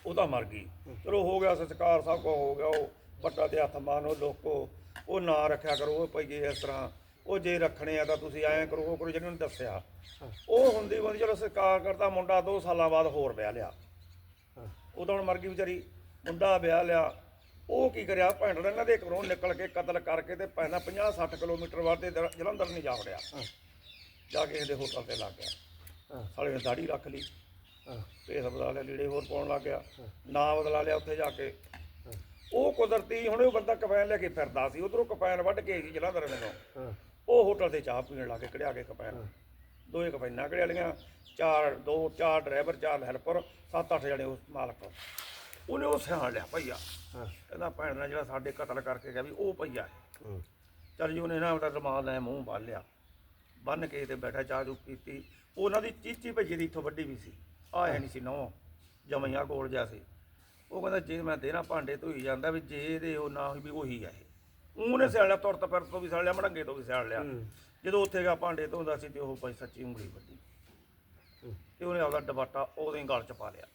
ਉਹਦਾ ਮਰ ਗਈ। ਚਲੋ ਹੋ ਗਿਆ ਸੰਸਕਾਰ ਸਭ ਕੋ ਹੋ ਗਿਆ। ਉਹ ਪੱਟਾ ਤੇ ਹੱਥ ਮਾਰਨੋ ਲੋਕੋ ਉਹ ਨਾ ਰੱਖਿਆ ਕਰੋ। ਉਹ ਪਈਏ ਇਸ ਤਰ੍ਹਾਂ ਉਹ ਜੇ ਰੱਖਣੇ ਆ ਤਾਂ ਤੁਸੀਂ ਐਂ ਕਰੋ ਉਹ ਕਰੋ ਜਿਹਨਾਂ ਨੂੰ ਦੱਸਿਆ। ਉਹ ਹੁੰਦੀ ਬੰਦੀ ਚਲੋ ਸੰਸਕਾਰ ਕਰਤਾ ਮੁੰਡਾ 2 ਸਾਲਾਂ ਬਾਅਦ ਹੋਰ ਵਿਆਹ ਲਿਆ। ਤਾਂ ਹੁਣ ਮਰ ਗਈ ਵਿਚਾਰੀ ਮੁੰਡਾ ਵਿਆਹ ਲਿਆ। ਉਹ ਕੀ ਕਰਿਆ ਭੈਣ ਇਹਨਾਂ ਦੇ ਘਰੋਂ ਨਿਕਲ ਕੇ ਕਤਲ ਕਰਕੇ ਤੇ ਭੈਣਾ 50 60 ਕਿਲੋਮੀਟਰ ਬਾਅਦ ਤੇ ਜਲੰਧਰ ਨਹੀਂ ਜਾ ਵੜਿਆ। ਜਾ ਕੇ ਇਹਦੇ ਹੋਟਲ ਤੇ ਲੱਗ ਗਿਆ। ਸਾਲੇ ਨੇ ਦਾੜੀ ਰੱਖ ਲਈ। ਭੇਸ ਬਦਲਾ ਲਿਆ ਲੀੜੇ ਹੋਰ ਪਾਉਣ ਲੱਗ ਗਿਆ। ਨਾਂ ਬਦਲਾ ਲਿਆ ਉੱਥੇ ਜਾ ਕੇ। ਉਹ ਕੁਦਰਤੀ ਹੁਣ ਉਹ ਬੰਦਾ ਕਪੈਨ ਲੈ ਕੇ ਫਿਰਦਾ ਸੀ ਉਧਰੋਂ ਕਪੈਨ ਵੱਢ ਕੇ ਜਲੰਧਰ ਨੇ ਉਹ ਹੋਟਲ ਤੇ ਚਾਹ ਪੀਣ ਲੱਗੇ ਕੜਿਆ ਕੇ ਕਪੈਨ ਦੋਏ ਕਪੈਨਾਂ ਕੜਿਆ ਲੀਆਂ ਚਾਰ ਦੋ ਚਾਰ ਡਰਾਈਵਰ ਚਾਰ ਹੈਲਪਰ ਸੱਤ ਅੱਠ ਜਣੇ ਉਸ ਮਾਲਕ ਉਹਨੇ ਉਹ ਸਿਆਣ ਲਿਆ ਭਈਆ। ਕਹਿੰਦਾ ਭੈਣ ਨਾਲ ਜਿਹੜਾ ਸਾਡੇ ਕਤਲ ਕਰਕੇ ਗਿਆ ਵੀ ਉਹ ਭਈਆ ਚੱਲ ਜੀ ਉਹਨੇ ਨਾ ਉਹਦਾ ਰੁਮਾਲ ਲੈ ਮੂੰਹ ਬੰਨ ਲਿਆ। ਬੰਨ ਕੇ ਤੇ ਬੈਠਾ ਚਾਹ ਚੂ ਪੀਤੀ। ਉਹਨਾਂ ਦੀ ਚੀਚੀ ਭੱਜੀ ਦੀ ਇੱਥੋਂ ਵੱਡੀ ਵੀ ਸੀ। ਆ ਹੈ ਨਹੀਂ ਸੀ ਨੋ ਜਮਈਆ ਕੋਲ ਜਾ ਸੀ। ਉਹ ਕਹਿੰਦਾ ਜੇ ਮੈਂ ਦੇਣਾ ਭਾਂਡੇ ਧੋਈ ਜਾਂਦਾ ਵੀ ਜੇ ਇਹਦੇ ਉਹ ਨਾ ਹੋਈ ਵੀ ਉਹੀ ਆ ਇਹ। ਉਹਨੇ ਸਿਆਲ ਲਿਆ ਤੁਰਤ ਫਿਰ ਤੋਂ ਵੀ ਸਿਆਲ ਲਿਆ ਮੜੰਗੇ ਤੋਂ ਵੀ ਸਿਆਲ ਲਿਆ। ਜਦੋਂ ਉੱਥੇ ਗਿਆ ਭਾਂਡੇ ਧੋਂਦਾ ਸੀ ਤੇ ਉਹ ਭਾਈ ਸੱਚੀ ਉਂਗਲੀ ਵੱਡੀ ਤੇ ਉਹਨੇ ਆਪਦਾ ਡਬਾਟਾ ਉਹਦੇ ਗਲ ਚ ਪਾ ਲਿਆ।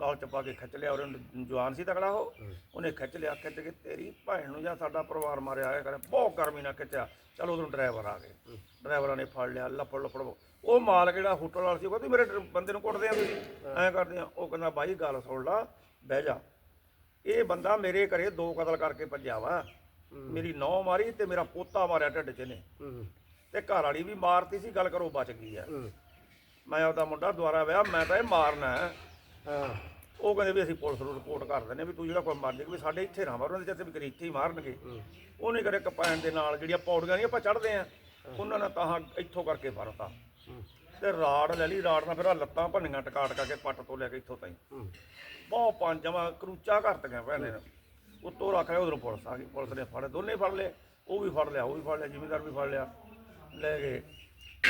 ਗਲ ਚ ਪਾ ਕੇ ਖਿੱਚ ਲਿਆ ਉਹਨੇ ਜਵਾਨ ਸੀ ਤਕੜਾ ਉਹ। ਉਹਨੇ ਖਿੱਚ ਲਿਆ ਖਿੱਚ ਕੇ ਤੇਰੀ ਭੈਣ ਨੂੰ ਜਾਂ ਸਾਡਾ ਪਰਿਵਾਰ ਮਾਰਿਆ ਆਇਆ ਕਰੇ ਬਹੁਤ ਗਰਮੀ ਨਾਲ ਖਿੱਚਿਆ। ਚਲ ਉਦੋਂ ਡਰਾਈਵਰ ਆ ਗਏ। ਡਰਾਈਵਰਾਂ ਨੇ ਫੜ ਲਿਆ ਲੱਪੜ ਲੱਪੜ ਉਹ ਮਾਲ ਜਿਹੜਾ ਹੋਟਲ ਵਾਲਾ ਸੀ ਉਹ ਕਹਿੰਦੀ ਮੇਰੇ ਬੰਦੇ ਨੂੰ ਕੁੱਟਦੇ ਆ ਤੁਸੀਂ। ਐਂ ਕਰਦੇ ਆ ਉਹ ਕਹਿੰਦਾ ਬਾਈ ਗੱਲ ਸੁਣ ਲਾ ਬਹਿ ਜਾ। ਇਹ ਬੰਦਾ ਮੇਰੇ ਘਰੇ ਦੋ ਕਤਲ ਕਰਕੇ ਭੱਜਿਆ ਵਾ। ਮੇਰੀ ਨੌ ਮਾਰੀ ਤੇ ਮੇਰਾ ਪੋਤਾ ਮਾਰਿਆ ਢਿੱਡ 'ਚ ਨੇ ਤੇ ਘਰ ਵਾਲੀ ਵੀ ਮਾਰਤੀ ਸੀ ਗੱਲ ਕਰੋ ਬਚ ਗਈ ਆ। ਮੈਂ ਆਪਦਾ ਮੁੰਡਾ ਦੁਆਰਾ ਵਿਆਹ ਮੈਂ ਤਾਂ ਇਹ ਮਾਰਨਾ ਹੈ। ਉਹ ਕਹਿੰਦੇ ਵੀ ਅਸੀਂ ਪੁਲਿਸ ਨੂੰ ਰਿਪੋਰਟ ਕਰ ਦਿੰਦੇ ਵੀ ਤੂੰ ਜਿਹੜਾ ਕੋਈ ਮਰ ਜਾਏਗਾ ਵੀ ਸਾਡੇ ਇੱਥੇ ਨਾ ਮਾਰ ਉਹਨਾਂ ਦੇ ਚੱਤੇ ਵੀ ਕਰੀ ਇੱਥੇ ਹੀ। ਮਾਰਨਗੇ ਉਹਨੇ ਕਰੇ ਕਪੈਨ ਦੇ ਨਾਲ ਜਿਹੜੀਆਂ ਪੌੜੀਆਂ ਨਹੀਂ ਆਪਾਂ ਚੜ੍ਹਦੇ ਆ ਉਹਨਾਂ ਨੇ ਤਾਂ ਇੱਥੋਂ ਕਰਕੇ ਫਰਤਾ ਤੇ ਰਾੜ ਲੈ ਲਈ ਰਾੜ ਨਾਲ ਫਿਰ ਲੱਤਾਂ ਭੰਨੀਆਂ ਟਕਾ ਟਕਾ ਕੇ ਪੱਟ ਤੋਂ ਲੈ ਕੇ ਇੱਥੋਂ ਤਾਈਂ। ਬਹੁਤ ਪੰਜ ਜਮਾ ਕਰੂਚਾ ਘਰਤ ਗਿਆ ਭੈਣੇ ਨੇ ਉੱਤੋਂ ਰੱਖ ਲਿਆ ਉਧਰੋਂ ਪੁਲਿਸ ਆ ਗਈ। ਪੁਲਿਸ ਨੇ ਫੜੇ ਦੋਨੇ ਫੜ ਲਏ ਉਹ ਵੀ ਫੜ ਲਿਆ ਉਹ ਵੀ ਫੜ ਲਿਆ ਜ਼ਿਮੀਂਦਾਰ ਵੀ ਫੜ ਲਿਆ। ਲੈ ਗਏ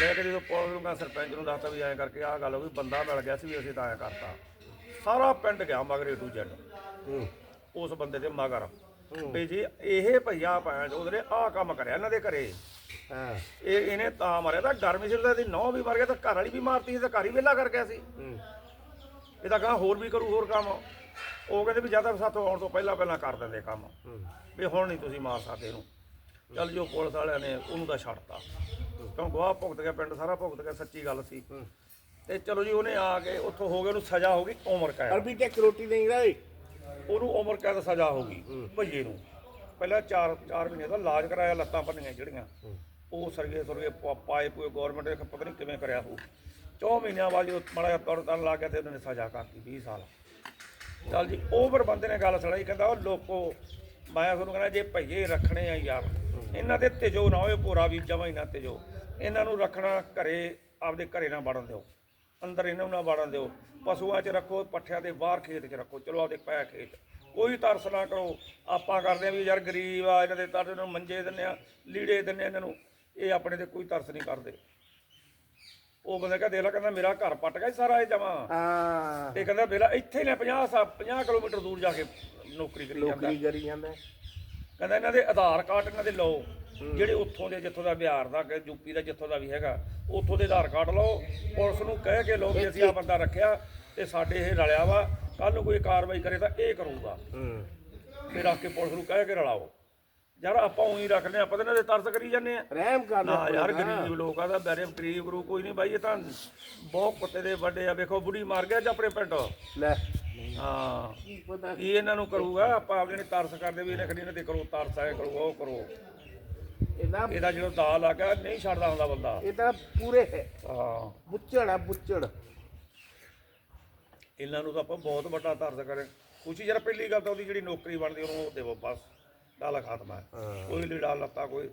ਲੈ ਕੇ ਜਦੋਂ ਪੁਲਿਸ ਨੂੰ ਮੈਂ ਸਰਪੰਚ ਨੂੰ ਦੱਸਤਾ ਵੀ ਐਂ ਕਰਕੇ ਆਹ ਗੱਲ ਹੋ ਗਈ ਬੰਦਾ ਮਿਲ ਗਿਆ ਸੀ ਵੀ ਅਸੀਂ ਤਾਂ ਐਂ ਕਰਤਾ। ਸਾਰਾ ਪਿੰਡ ਗਿਆ ਮਗਰ ਟੂ ਜ਼ੈਡ। ਹੂੰ। ਉਸ ਬੰਦੇ ਦੇ ਮਗਰ। ਵੀ ਜੀ ਇਹ ਭਈਆ ਭੈਣ ਉਹਦੇ ਆਹ ਕੰਮ ਕਰਿਆ ਇਹਨਾਂ ਦੇ ਘਰੇ। ਇਹ ਇਹਨੇ ਤਾਂ ਮਾਰਿਆ ਤਾਂ ਗਰਮੀ ਸਿਰ ਦਾ ਨੌ ਵੀ ਮਰ ਗਿਆ ਤਾਂ ਘਰ ਵਾਲੀ ਵੀ ਮਾਰਤੀ ਸੀ ਤਾਂ ਘਰ ਹੀ ਵਿਹਲਾ ਕਰ ਗਿਆ ਸੀ। ਇਹ ਤਾਂ ਕਹਾਂ ਹੋਰ ਵੀ ਕਰੂ ਹੋਰ ਕੰਮ। ਉਹ ਕਹਿੰਦੇ ਵੀ ਜ਼ਿਆਦਾ ਸਾਥੋਂ ਆਉਣ ਤੋਂ ਪਹਿਲਾਂ ਪਹਿਲਾਂ ਕਰ ਦਿੰਦੇ ਕੰਮ। ਹੂੰ। ਵੀ ਹੁਣ ਨਹੀਂ ਤੁਸੀਂ ਮਾਰ ਸਕਦੇ ਇਹਨੂੰ। ਚੱਲ ਜੋ ਪੁਲਿਸ ਵਾਲਿਆਂ ਨੇ ਉਹਨੂੰ ਤਾਂ ਛੱਡਤਾ। ਕਿਉਂ ਗਵਾਹ ਭੁਗਤ ਗਿਆ ਪਿੰਡ ਸਾਰਾ ਭੁਗਤ ਗਿਆ ਸੱਚੀ ਗੱਲ ਸੀ। ਹੂੰ। ਤੇ ਚਲੋ ਜੀ ਉਹਨੇ ਆ ਕੇ ਉੱਥੋਂ ਹੋ ਗਿਆ ਉਹਨੂੰ ਸਜ਼ਾ ਹੋ ਗਈ ਉਮਰ ਕੈਦ। ਅਰਬੀ ਤੇ ਇੱਕ ਰੋਟੀ ਨਹੀਂ ਰਹੀ ਉਹਨੂੰ ਉਮਰ ਕੈਦ ਸਜ਼ਾ ਹੋ ਗਈ ਭਈਏ ਨੂੰ। ਪਹਿਲਾਂ 4 4 ਮਹੀਨੇ ਦਾ ਇਲਾਜ ਕਰਾਇਆ ਲੱਤਾਂ ਭੰਨੀਆਂ ਜਿਹੜੀਆਂ। ਉਹ ਸਰਗੇ ਸਰਗੇ ਪਾਏ ਪੂਏ ਗਵਰਨਮੈਂਟ ਨੇ ਪਤਾ ਨਹੀਂ ਕਿਵੇਂ ਕਰਿਆ ਉਹ 4 ਮਹੀਨਿਆਂ ਬਾਅਦ ਜਦੋਂ ਮਾੜਾ ਤੁਰ ਤਰਨ ਲੱਗ ਗਿਆ ਤੇ ਉਹਨਾਂ ਨੇ ਸਜ਼ਾ ਕਰਤੀ 20 ਸਾਲ। ਚੱਲ ਜੀ ਓਵਰ ਬੰਦੇ ਨੇ ਗੱਲ ਸੁਣਾਈ, ਕਹਿੰਦਾ ਉਹ ਲੋਕੋ, ਮੈਂ ਤੁਹਾਨੂੰ ਕਹਿੰਦਾ ਜੇ ਭਈਏ ਰੱਖਣੇ ਆ ਯਾਰ, ਇਹਨਾਂ ਦੇ ਤੇਜੋ ਨਾ ਹੋਏ, ਭੋਰਾ ਵੀ ਜਮਾ ਹੀ ਨਾ ਤੇਜੋ ਇਹਨਾਂ ਨੂੰ ਰੱਖਣਾ ਘਰੇ, ਆਪਦੇ ਘਰੇ ਨਾ ਵੜਨ ਦਿਓ। ਅੰਦਰ ਇਹਨਾਂ ਨੂੰ ਨਾ ਵੜਨ ਦਿਓ। ਪਸ਼ੂਆਂ 'ਚ ਰੱਖੋ, ਪੱਠਿਆਂ ਦੇ ਬਾਹਰ ਖੇਤ 'ਚ ਰੱਖੋ, ਚਲੋ ਆਪਦੇ ਪੈ ਖੇਤ। ਕੋਈ ਤਰਸ ਨਾ ਕਰੋ। ਆਪਾਂ ਕਰਦੇ ਆ ਵੀ ਯਾਰ ਗਰੀਬ ਆ, ਇਹਨਾਂ ਦੇ ਤਰਸ ਇਹਨਾਂ ਨੂੰ ਮੰਜੇ ਦਿੰਨੇ ਆ ਲੀੜੇ ਦਿੰਨੇ ਆ ਇਹਨਾਂ ਨੂੰ। ਇਹ ਆਪਣੇ ਤੇ ਕੋਈ ਤਰਸ ਨਹੀਂ ਕਰਦੇ। ਉਹ ਬੰਦਾ ਕਹਿੰਦਾ ਦੇਖ ਲੈ ਕਹਿੰਦਾ ਮੇਰਾ ਘਰ ਪੱਟ ਗਿਆ ਸੀ ਸਾਰਾ ਇਹ ਜਮਾ। ਹਾਂ। ਤੇ ਕਹਿੰਦਾ ਵੇਲਾ ਇੱਥੇ ਹੀ ਨੇ 50 ਸਾ 50 ਕਿਲੋਮੀਟਰ ਦੂਰ ਜਾ ਕੇ ਨੌਕਰੀ ਕਰੀ ਜਾਂਦਾ। ਨੌਕਰੀ ਕਰੀ ਜਾਂਦਾ। ਕਹਿੰਦਾ ਇਹਨਾਂ ਦੇ ਆਧਾਰ ਕਾਰਡ ਇਹਨਾਂ ਦੇ ਲਓ ਜਿਹੜੇ ਉੱਥੋਂ ਦੇ ਜਿੱਥੋਂ ਦਾ ਬਿਹਾਰ ਦਾ ਕਿ ਯੂਪੀ ਦਾ ਜਿੱਥੋਂ ਦਾ ਵੀ ਹੈਗਾ ਉੱਥੋਂ ਦੇ ਆਧਾਰ ਕਾਰਡ ਲਓ ਪੁਲਿਸ ਨੂੰ ਕਹਿ ਕੇ ਲਓ ਵੀ ਅਸੀਂ ਆ ਬੰਦਾ ਰੱਖਿਆ ਤੇ ਸਾਡੇ ਇਹ ਰਲਿਆ ਵਾ ਕੱਲ ਨੂੰ ਕੋਈ ਕਾਰਵਾਈ ਕਰੇ ਤਾਂ ਇਹ ਕਰੂਗਾ। ਹੂੰ। ਫਿਰ ਰੱਖ ਕੇ ਪੁਲਿਸ ਨੂੰ ਕਹਿ ਕੇ ਰਲਾਓ। ਯਾਰ ਆਪਾਂ ਉਹੀ ਰੱਖਦੇ ਆ ਆਪਾਂ ਤਾਂ ਇਹਨਾਂ ਦੇ ਤਰਸ ਕਰੀ ਜਾਂਦੇ ਆ ਰਹਿਮ ਕਰ ਨਾ ਯਾਰ ਗਰੀਬ ਲੋਕ ਆ ਦਾ ਬੈਰੇ ਗਰੀਬ ਗਰੂ ਕੋਈ ਨਹੀਂ ਬਾਈ ਇਹ ਤਾਂ ਬਹੁਤ ਕੁੱਤੇ ਦੇ ਵੱਡੇ ਆ। ਵੇਖੋ ਬੁੜੀ ਮਾਰ ਗਿਆ ਜਾਂ ਆਪਣੇ ਪਿੰਡ। ਲੈ। ਹਾਂ। ਕੀ ਇਹਨਾਂ ਨੂੰ ਕਰੂਗਾ? ਆਪਾਂ ਆਪਣੇ ਨੇ ਤਰਸ ਕਰਦੇ ਵੀ ਖੜੀ ਇਹਨਾਂ ਤੇ ਕਰੋ ਤਰਸ ਆਏ ਕਰੋ ਉਹ ਕਰੋ। ਇਹਦਾ ਇਹਦਾ ਜਦੋਂ ਦਾਲ ਆ ਗਿਆ ਨਹੀਂ ਛੱਡਦਾ ਹੁੰਦਾ ਬੰਦਾ। ਇਹ ਤਾਂ ਪੂਰੇ ਹੈ। ਹਾਂ। ਬੁੱਚੜ ਆ ਬੁੱਚੜ ਇਹਨਾਂ ਨੂੰ ਤਾਂ ਆਪਾਂ ਬਹੁਤ ਵੱਡਾ ਤਰਸ ਕਰੇ। ਖੁਸ਼ੀ ਯਾਰ ਪਹਿਲੀ ਗੱਲ ਤਾਂ ਉਹਦੀ ਜਿਹੜੀ ਨੌਕਰੀ ਬਣਦੀ ਉਹਨੂੰ ਉਹ ਦੇਵੋ ਬਸ। ਗੱਲ ਖਤਮ ਹੈ। ਕੋਈ ਲੀੜਾ ਲੱਤਾ ਕੋਈ।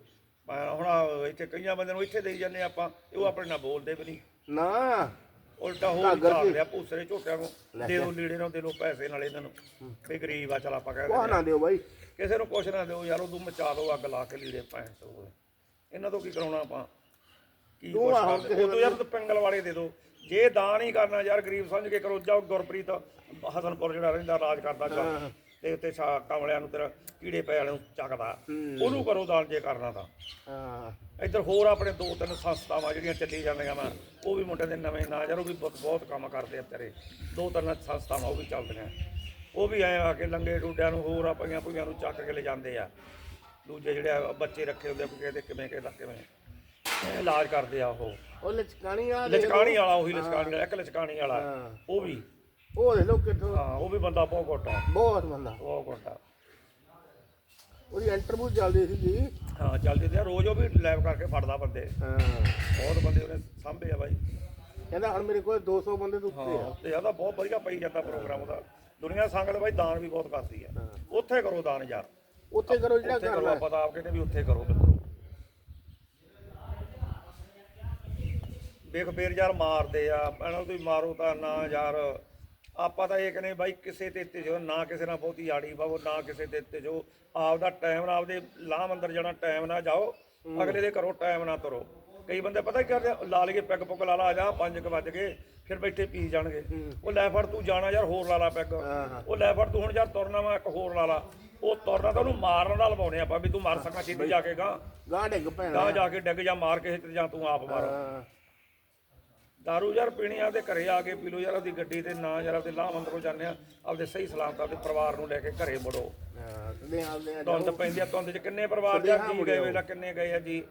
ਮੈਂ ਹੁਣ ਇੱਥੇ ਕਈਆਂ ਬੰਦੇ ਨੂੰ ਇੱਥੇ ਦੇਈ ਜਾਂਦੇ ਆਪਾਂ ਉਹ ਆਪਣੇ ਨਾਲ ਬੋਲਦੇ ਵੀ ਨਹੀਂ। ਨਾ। ਉਲਟਾ ਹੋਰ? ਲਿਆ ਭੂਸਰੇ ਝੋਟਿਆਂ ਨੂੰ। ਦੇ ਦੋ ਲੀੜੇ ਨੂੰ ਦੇ ਲੋ ਪੈਸੇ ਨਾਲ ਇਹਨਾਂ ਨੂੰ। ਵੀ ਗਰੀਬ ਆ ਚਲ ਆਪਾਂ ਕਹਿ ਕੋਹ ਨਾ ਦਿਓ ਬਾਈ। ਕਿਸੇ ਨੂੰ ਕੁਛ ਨਾ ਦਿਓ ਯਾਰ ਉਦੋਂ ਮਚਾ ਦਿਓ ਅੱਗ ਲਾ ਕੇ ਲੀੜੇ ਪੈਣ ਤੋਂ ਇਹਨਾਂ ਤੋਂ ਕੀ ਕਰਾਉਣਾ ਆਪਾਂ? ਕੀ ਤੂੰ ਕੁਛ ਕਰਦੇ? ਉਹ ਤੋਂ ਯਾਰ ਤੂੰ ਪਿੰਗਲ ਵਾਲੇ ਦੇ ਦਿਓ ਜੇ ਦਾਨ ਹੀ ਕਰਨਾ ਯਾਰ ਗਰੀਬ ਸਮਝ ਕੇ ਕਰੋ ਜਾਓ ਗੁਰਪ੍ਰੀਤ ਹਸਨਪੁਰ ਜਿਹੜਾ ਰਹਿੰਦਾ ਰਾਜ ਕਰਦਾ ਚੱਲ। ਤੇ ਉੱਤੇ ਸਾ ਕਮਲਿਆਂ ਨੂੰ ਤੇਰਾ ਕੀੜੇ ਪੈ ਵਾਲੇ ਨੂੰ ਚੱਕਦਾ। ਉਹਨੂੰ ਕਰੋ ਦਾਨ ਜੇ ਕਰਨਾ ਤਾਂ। ਹਾਂ। ਇੱਧਰ ਹੋਰ ਆਪਣੇ ਦੋ ਤਿੰਨ ਸੰਸਥਾਵਾਂ ਜਿਹੜੀਆਂ ਚੱਲੀ ਜਾਂਦੀਆਂ ਵਾ ਉਹ ਵੀ ਮੁੰਡੇ ਦੇ ਨਵੇਂ ਨਾਂ ਯਾਰ ਉਹ ਵੀ ਬਹੁਤ ਬਹੁਤ ਕੰਮ ਕਰਦੇ ਆ ਤੇਰੇ। ਦੋ ਤਿੰਨ ਸੰਸਥਾਵਾਂ ਉਹ ਵੀ ਚੱਲਦੀਆਂ। ਉਹ ਵੀ ਐਂ ਆ ਕੇ ਲੰਗੇ ਡੂਡਿਆਂ ਨੂੰ ਹੋਰ ਆਪਣੀਆਂ ਪੁਈਆਂ ਨੂੰ ਚੱਕ ਕੇ ਲੈ ਜਾਂਦੇ ਆ। ਦੂਜੇ ਜਿਹੜੇ ਬੱਚੇ ਰੱਖੇ ਹੁੰਦੇ ਆ ਕਿਸੇ ਦੇ ਕਿਵੇਂ ਕਿਵੇਂ। ਇਹ ਇਲਾਜ ਕਰਦੇ ਆ ਉਹ। ਉਹ ਲਚਕਾਣੀ ਲਓ। ਲਚਕਾਣੀ ਵਾਲਾ ਉਹੀ ਲਚਕਾਣੀ ਵਾਲਾ ਇੱਕ ਲਚਕਾਣੀ ਵਾਲਾ। ਉਹ ਵੀ। ਉਹ ਦੇ ਲੋ ਕਿੱਥੋਂ ਹਾਂ ਉਹ ਵੀ ਬੰਦਾ ਬਹੁਤ ਘੋਟਾ। ਬਹੁਤ ਬੰਦਾ। ਬਹੁਤ ਘੋਟਾ। ਉਹਦੀ ਇੰਟਰਵਿਊ ਚੱਲਦੀ ਸੀ ਜੀ। ਹਾਂ ਚੱਲਦੇ ਤੇ ਰੋਜ਼ ਉਹ ਵੀ ਲੈਬ ਕਰਕੇ ਫੜਦਾ ਬੰਦੇ। ਹਾਂ। ਬਹੁਤ ਬੰਦੇ ਉਹਨੇ ਸਾਂਭੇ ਆ ਬਾਈ। ਕਹਿੰਦਾ ਹੁਣ ਮੇਰੇ ਕੋਲ 200 ਬੰਦੇ ਤੋਂ ਉੱਤੇ ਆ। ਹਾਂ ਤੇ ਇਹਦਾ ਬਹੁਤ ਵਧੀਆ ਪਈ ਜਾਂਦਾ ਪ੍ਰੋਗਰਾਮ ਉਹਦਾ। ਦੁਨੀਆ ਸੰਗਤ ਬਾਈ ਦਾਨ ਵੀ ਬਹੁਤ ਕਰਦੀ ਆ। ਹਾਂ। ਉੱਥੇ ਕਰੋ ਦਾਨ ਯਾਰ। ਉੱਥੇ ਕਰੋ ਜਿਹੜਾ ਕਰਨਾ ਆਪਾਂ ਤਾਂ ਆਪ ਕਹਿੰਦੇ ਵੀ ਉੱਥੇ ਕਰੋ ਮਿੱਤਰੋ ਬੇਰ ਯਾਰ ਮਾਰਦੇ ਆ। ਇਹਨਾਂ ਤੁਸੀਂ ਮਾਰੋ ਤਾਂ ਨਾ ਯਾਰ ਆਪਾਂ ਤਾਂ ਇਹ ਕਹਿੰਦੇ ਬਾਈ ਕਿਸੇ ਤੇ ਇੱਥੇ ਜੋ ਨਾ ਕਿਸੇ ਨਾਲ ਬਹੁਤੀ ਆੜੀ ਪਾਵੋ ਨਾ ਕਿਸੇ ਤੇ ਇੱਥੇ ਜੋ। ਆਪਦਾ ਟਾਈਮ ਨਾਲ ਆਪਦੇ ਲਾਮ ਅੰਦਰ ਜਾਣਾ ਟਾਈਮ ਨਾਲ ਜਾਓ ਅਗਲੇ ਦੇ ਘਰੋਂ ਟਾਈਮ ਨਾਲ ਤੁਰੋ। ਕਈ ਬੰਦੇ ਪਤਾ ਕੀ ਕਰਦੇ ਆ? ਲਾ ਲਈਏ ਪੈਗ ਪੁੱਗ ਲਾ ਲਾ ਆ ਜਾ 5 ਵਜ ਗਏ ਫਿਰ ਬੈਠੇ ਪੀ ਜਾਣਗੇ। ਉਹ ਲੈ ਫੜ ਤੂੰ ਜਾਣਾ ਯਾਰ ਹੋਰ ਲਾ ਲਾ ਪੈਗ। ਉਹ ਲੈ ਫੜ ਤੂੰ ਹੁਣ ਯਾਰ ਤੁਰਨਾ ਵਾ ਇੱਕ ਹੋਰ ਲਾ ਲਾ। ਉਹ ਤੁਰਨਾ ਤਾਂ ਉਹਨੂੰ ਮਾਰਨ ਨਾਲ ਲਵਾਉਣੇ ਆਪਾਂ ਵੀ ਤੂੰ ਮਰ ਸਕਾਂ ਛੇਤੀ ਜਾ ਕੇ ਗਾਂ ਗਾਂ ਡਿੱਗ ਪੈਣਾ। ਗਾਂ ਜਾ ਕੇ ਡਿੱਗ ਜਾ ਮਾਰ ਕਿਸੇ ਤੇ ਜਾਂ ਤੂੰ ਆਪ ਮਾਰ। ਹਾਂ, ਦਾਰੂ ਯਾਰ ਪੀਣੀ ਆਪਦੇ ਘਰੇ ਆ ਕੇ ਪੀ ਲਓ ਯਾਰ ਆਪਦੀ ਗੱਡੀ ਤੇ ਨਾ ਯਾਰ ਆਪਦੇ ਲਾਹ ਅੰਦਰੋਂ ਜਾਂਦੇ ਆ ਆਪਦੇ ਸਹੀ ਸਲਾਮਤ ਆਪਦੇ ਪਰਿਵਾਰ ਨੂੰ ਲੈ ਕੇ ਘਰੇ ਮੁੜੋ ਤੇ ਆ ਧੁੰਦ ਪੈਂਦੀ ਆ ਧੁੰਦ 'ਚ ਕਿੰਨੇ ਪਰਿਵਾਰ ਦੇ ਜੀ ਗਏ ਵੇਲਾ ਕਿੰਨੇ ਗਏ ਆ ਜੀ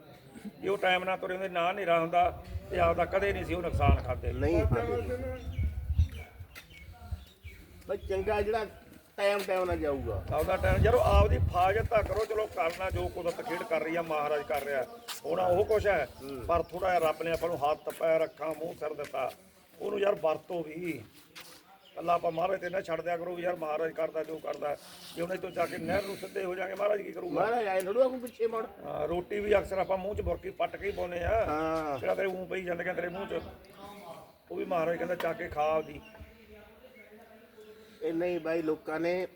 ਜੇ ਉਹ ਟਾਈਮ ਨਾਲ ਤੁਰੇ ਹੁੰਦੇ ਨਾ ਹਨੇਰਾ ਹੁੰਦਾ ਤੇ ਆਪਦਾ ਕਦੇ ਨਹੀਂ ਸੀ ਉਹ ਨੁਕਸਾਨ ਖਾਦੇ ਨਹੀਂ ਬਈ ਚੰਗਾ ਜਿਹੜਾ ਟਾਈਮ ਟਾਈਮ ਨਾਲ ਜਾਊਗਾ। ਆਪਦਾ ਟਾਈਮ ਯਾਰ ਆਪਦੀ ਫਾਜ਼ਤ ਤਾਂ ਕਰੋ ਚਲੋ ਕਰਨਾ ਜੋ ਕੁਦਰਤ ਖੇਡ ਕਰ ਰਹੀ ਆ ਮਹਾਰਾਜ ਕਰ ਰਿਹਾ। ਹੋਣਾ ਉਹ ਕੁਛ ਹੈ ਪਰ ਥੋੜਾ ਜਿਹਾ ਰੱਬ ਨੇ ਆਪਾਂ ਨੂੰ ਹੱਥ ਪੈਰ ਅੱਖਾਂ ਮੂੰਹ ਸਿਰ ਦਿੱਤਾ। ਉਹਨੂੰ ਯਾਰ ਵਰਤੋ ਵੀ। ਅੱਲਾ ਆਪਾਂ ਮਹਾਰਾਜ ਤੇ ਨਾ ਛੱਡ ਦਿਆ ਕਰੋ ਯਾਰ ਮਹਾਰਾਜ ਕਰਦਾ ਜੋ ਕਰਦਾ। ਜੇ ਉਹਨੇ ਤੋਂ ਜਾ ਕੇ ਨਹਿਰ ਨੂੰ ਸਿੱਧੇ ਹੋ ਜਾਗੇ ਮਹਾਰਾਜ ਕੀ ਕਰੂਗਾ? ਮਹਾਰਾਜ ਆਏ ਥੋੜਾ ਕੋ ਪਿੱਛੇ ਮੁੜ। ਰੋਟੀ ਵੀ ਅਕਸਰ ਆਪਾਂ ਮੂੰਹ 'ਚ ਬੁਰਕੀ ਪੱਟ ਕੇ ਹੀ ਪਾਉਂਦੇ ਆ। ਹਾਂ। ਜਿਹੜਾ ਤੇਰੇ ਮੂੰਹ ਪਈ ਜਾਂਦੇ ਤੇਰੇ ਮੂੰਹ 'ਚ। ਉਹ ਵੀ ਮਹਾਰਾਜ ਕਹਿੰਦਾ ਚੱਕ ਕੇ ਖਾ ਆਪਦੀ। ਇਹ ਨਹੀਂ ਬਾਈ ਲੋਕਾਂ ਨੇ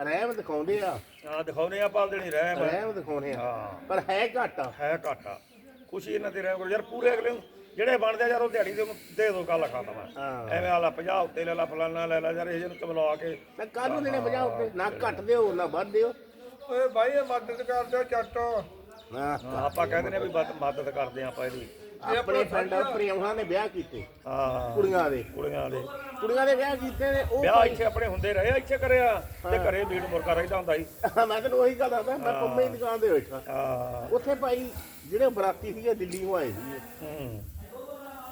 ਰਹਿਮ ਦਿਖਾਉਂਦੇ ਆ। ਆ ਦਿਖਾਉਨੇ ਆ ਪਾਲ ਦੇਣੀ ਰਹਿਮ। ਰਹਿਮ ਦਿਖਾਉਣੇ ਆ। ਹਾਂ। ਪਰ ਹੈ ਘੱਟ। ਹੈ ਘਾਟਾ। ਖੁਸ਼ੀ ਇਹਨਾਂ ਤੇ ਰਹਿਮ ਕਰੋ। ਯਾਰ ਪੂਰੇ ਅਗਲੇ ਨੂੰ ਜਿਹੜੇ ਬਣਦੇ ਆ ਯਾਰ ਉਹ ਦਿਹਾੜੀ ਦੇ ਦੇ ਦੋ ਗੱਲ ਖਾਤਾ ਹਾਂ। ਐਵੇਂ ਆਲਾ 50 ਉੱਤੇ ਲੈ ਲਾ ਫਲਾਨਾ ਲੈ ਲਾ ਯਾਰ ਇਹ ਜਿਹਨੂੰ ਚਮਲਾ ਕੇ। ਮੈਂ ਕੱਲ ਨੂੰ ਦੇਣੇ ਵਜਾ ਉੱਤੇ ਨਾ ਘੱਟ ਦਿਓ ਨਾ ਵੱਧ ਦਿਓ। ਓਏ ਭਾਈ ਇਹ ਮਦਦ ਕਰ ਦਿਓ ਚੱਟ। ਹਾਂ। ਹਾਂ, ਆਪਾਂ ਕਹਿੰਦੇ ਨੇ ਵੀ ਮਦ- ਮਦਦ ਕਰਦੇ ਆ ਆਪਾਂ ਇਹਦੀ। ਆਪਣੇ ਪਿੰਡ ਪ੍ਰਿਯਮਾ ਨੇ ਵਿਆਹ ਕੀਤੇ। ਹਾਂ। ਕੁੜੀਆਂ ਦੇ। ਕੁੜੀਆਂ ਦੇ। ਕੁੜੀਆਂ ਦੇ ਵਿਆਹ ਕੀਤੇ ਨੇ ਉਹ ਵਿਆਹ ਇੱਥੇ ਆਪਣੇ ਹੁੰਦੇ ਰਹੇ ਆ, ਇੱਥੇ ਕਰਿਆ। ਤੇ ਘਰੇ ਮੀਟ ਮੁਰਗਾ ਰਹਿੰਦਾ ਹੁੰਦਾ ਸੀ। ਮੈਂ ਤੈਨੂੰ ਉਹੀ ਗੱਲ ਦੱਸਦਾ ਮੈਂ ਪੰਮੇ ਦੀ ਦੁਕਾਨ ਤੇ ਬੈਠਾ ਹਾਂ। ਉੱਥੇ ਭਾਈ ਜਿਹੜੇ ਬਰਾਤੀ ਸੀਗੇ ਦਿੱਲੀ ਤੋਂ ਆਏ ਹੂੰ।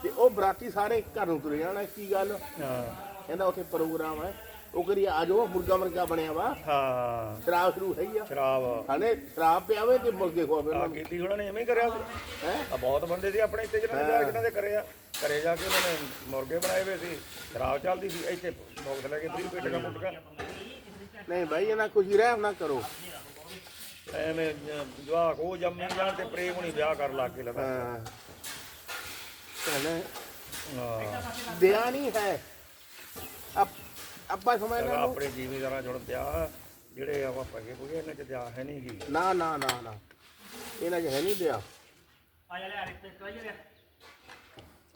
ਤੇ ਉਹ ਬਰਾਤੀ ਸਾਰੇ ਘਰ ਨੂੰ ਤੁਰੇ ਜਾਣਾ ਕੀ ਗੱਲ? ਹਾਂ। ਕਹਿੰਦਾ ਉੱਥੇ ਪ੍ਰੋਗਰਾਮ ਹੈ। ਉਹ ਕਰੀ ਆ ਜਾਓ ਮੁਰਗਾ ਮੁਰਗਾ ਬਣਿਆ ਵਾ। ਹਾਂ ਸ਼ਰਾਬ ਸ਼ੁਰੂ ਹੈਗੀ ਆ। ਸ਼ਰਾਬ। ਹਾਲੇ ਸ਼ਰਾਬ ਪਿਆਵੇ ਤੇ ਮੁਰਗੇ ਖਵਾਵੇ ਆ ਉਹਨਾਂ ਕੀਤੀ ਉਹਨਾਂ ਨੇ ਐਵੇਂ ਹੀ ਕਰਿਆ। ਹੈ? ਆ ਬਹੁਤ ਬੰਦੇ ਸੀ ਆਪਣੇ ਇੱਥੇ ਜਿਹਨਾਂ ਨੇ ਜਿਹਨਾਂ ਦੇ ਕਰੇ ਆ। ਘਰੇ ਜਾ ਕੇ ਉਹਨਾਂ ਨੇ ਮੁਰਗੇ ਬਣਾਏ ਹੋਏ ਸੀ ਸ਼ਰਾਬ ਚੱਲਦੀ ਸੀ। ਇੱਥੇ ਮੁਰਗ ਲੈ ਕੇ ਤਰੀ ਪੇਟੀਆਂ ਮੁੱਟਕਾਂ ਨਹੀਂ ਭਾਈ ਇਹਨਾਂ ਖੁਸ਼ੀ ਰਹਿਮ ਨਾ ਕਰੋ। ਐਵੇਂ ਜ- ਜਵਾਕ ਉਹ ਜੰਮੇ ਜਾਣ ਤੇ ਪ੍ਰੇਮ ਹੁਣੀ ਵਿਆਹ ਕਰ ਲਾ ਕੇ ਲਗਾ ਹਾਂ। ਕਹਿੰਦਾ ਹਾਂ। ਦਿਆ ਨਹੀਂ ਹੈ। ਅਪ- ਆਪਾਂ ਸਮਝਣਾ ਨੂੰ ਆਪਣੇ ਜੀਵੀਦਾਰਾਂ ਜੁੜ ਪਿਆ ਜਿਹੜੇ ਆਪਾਂ ਪਗੇ ਪੁਗੇ ਇਹਨਾਂ ਚ ਦਿਆ ਹੈ ਨਹੀਂ ਗੀ। ਨਾ ਨਾ ਨਾ ਨਾ। ਇਹਨਾਂ 'ਚ ਹੈ ਨਹੀਂ ਦਿਆ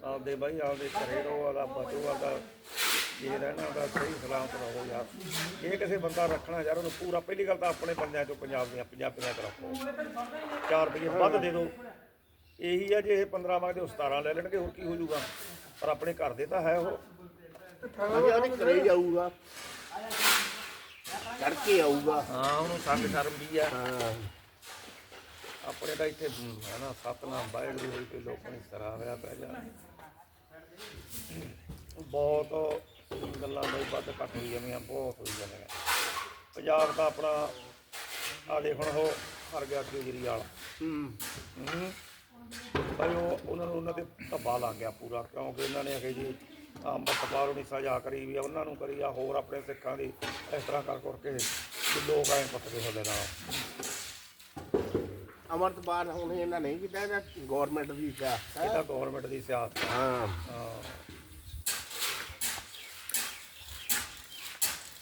ਆਪਦੇ ਬਾਈ ਆਪਦੇ ਘਰੇ ਰਹੋ ਆਦਾ ਬਚੋ ਆਦਾ ਇਹ ਰਹਿਣਾ ਦਾ ਸਹੀ ਸਲਾਮਤ ਰਹੋ ਯਾਰ। ਇਹ ਕਿਸੇ ਬੰਦਾ ਰੱਖਣਾ ਯਾਰ ਉਹਨੂੰ ਪੂਰਾ ਪਹਿਲੀ ਗੱਲ ਤਾਂ ਆਪਣੇ ਬੰਦਿਆਂ ਚੋਂ ਪੰਜਾਬ ਦੀਆਂ ਪੰਜਾਬੀਆਂ ਚ ਰੱਖੋ 4 ਰੁਪਏ ਵੱਧ ਦੇ ਦਿਓ। ਇਹੀ ਆ ਜੇ ਇਹ 15 ਮੰਗਦੇ ਉਹ 17 ਲੈ ਲੈਣਗੇ ਹੋਰ ਕੀ ਹੋ ਜਾਊਗਾ। ਪਰ ਆਪਣੇ ਘਰ ਦੇ ਤਾਂ ਹੈ ਉਹ। ਅਜੇ ਉਹਨੇ ਕਰੇ ਜਾਊਗਾ ਕਰਕੇ ਆਊਗਾ। ਹਾਂ ਉਹਨੂੰ ਸੰਗ ਸ਼ਰਮ ਵੀ ਆ। ਹਾਂ। ਆਪਣੇ ਤਾਂ ਇੱਥੇ ਹੈ ਨਾ ਸਤਨਾਮ ਵਾਹਿਗੁਰੂ ਹੋਈ ਤੇ ਲੋਕਾਂ ਦੀ ਸਰਾਹ ਹੋਇਆ ਪੈ ਜਾ ਬਹੁਤ ਗੱਲਾਂ ਬਈ ਵੱਧ ਘੱਟ ਹੋਈ ਜਾਂਦੀਆਂ ਬਹੁਤ ਹੋਈ ਜਾਂਦੀਆਂ। ਪੰਜਾਬ ਦਾ ਆਪਣਾ ਆ ਦੇਖ ਹੁਣ ਉਹ ਹਰ ਗਿਆ ਕੇਜਰੀ ਵਾਲਾ ਹੂੰ। ਹੂੰ। ਭਾਈ ਉਹ ਉਹਨਾਂ ਨੂੰ ਉਹਨਾਂ ਤੇ ਧੱਬਾ ਲੱਗ ਗਿਆ ਪੂਰਾ ਕਿਉਂਕਿ ਇਹਨਾਂ ਨੇ ਅਖੇ ਜੀ ਅੰਮ੍ਰਿਤਪਾਲ ਨੂੰ ਸਜ਼ਾ ਕਰੀ ਵੀ ਆ ਉਹਨਾਂ ਨੂੰ ਕਰੀ ਆ ਹੋਰ ਆਪਣੇ ਸਿੱਖਾਂ ਦੀ ਇਸ ਤਰ੍ਹਾਂ ਕਰ ਕਰਕੇ ਵੀ ਲੋਕ ਐਂ ਪੱਤਦੇ ਹੁੰਦੇ ਨਾਲ ਅਮਰਤਪਾਲ ਹੁਣ ਇਹਨਾਂ ਨਹੀਂ ਕੀਤਾ ਇਹਦਾ ਗਵਰਨਮੈਂਟ ਦੀ ਸਿਆ ਇਹ ਤਾਂ ਗਵਰਨਮੈਂਟ ਦੀ ਸਿਆਸਤ। ਹਾਂ। ਹਾਂ।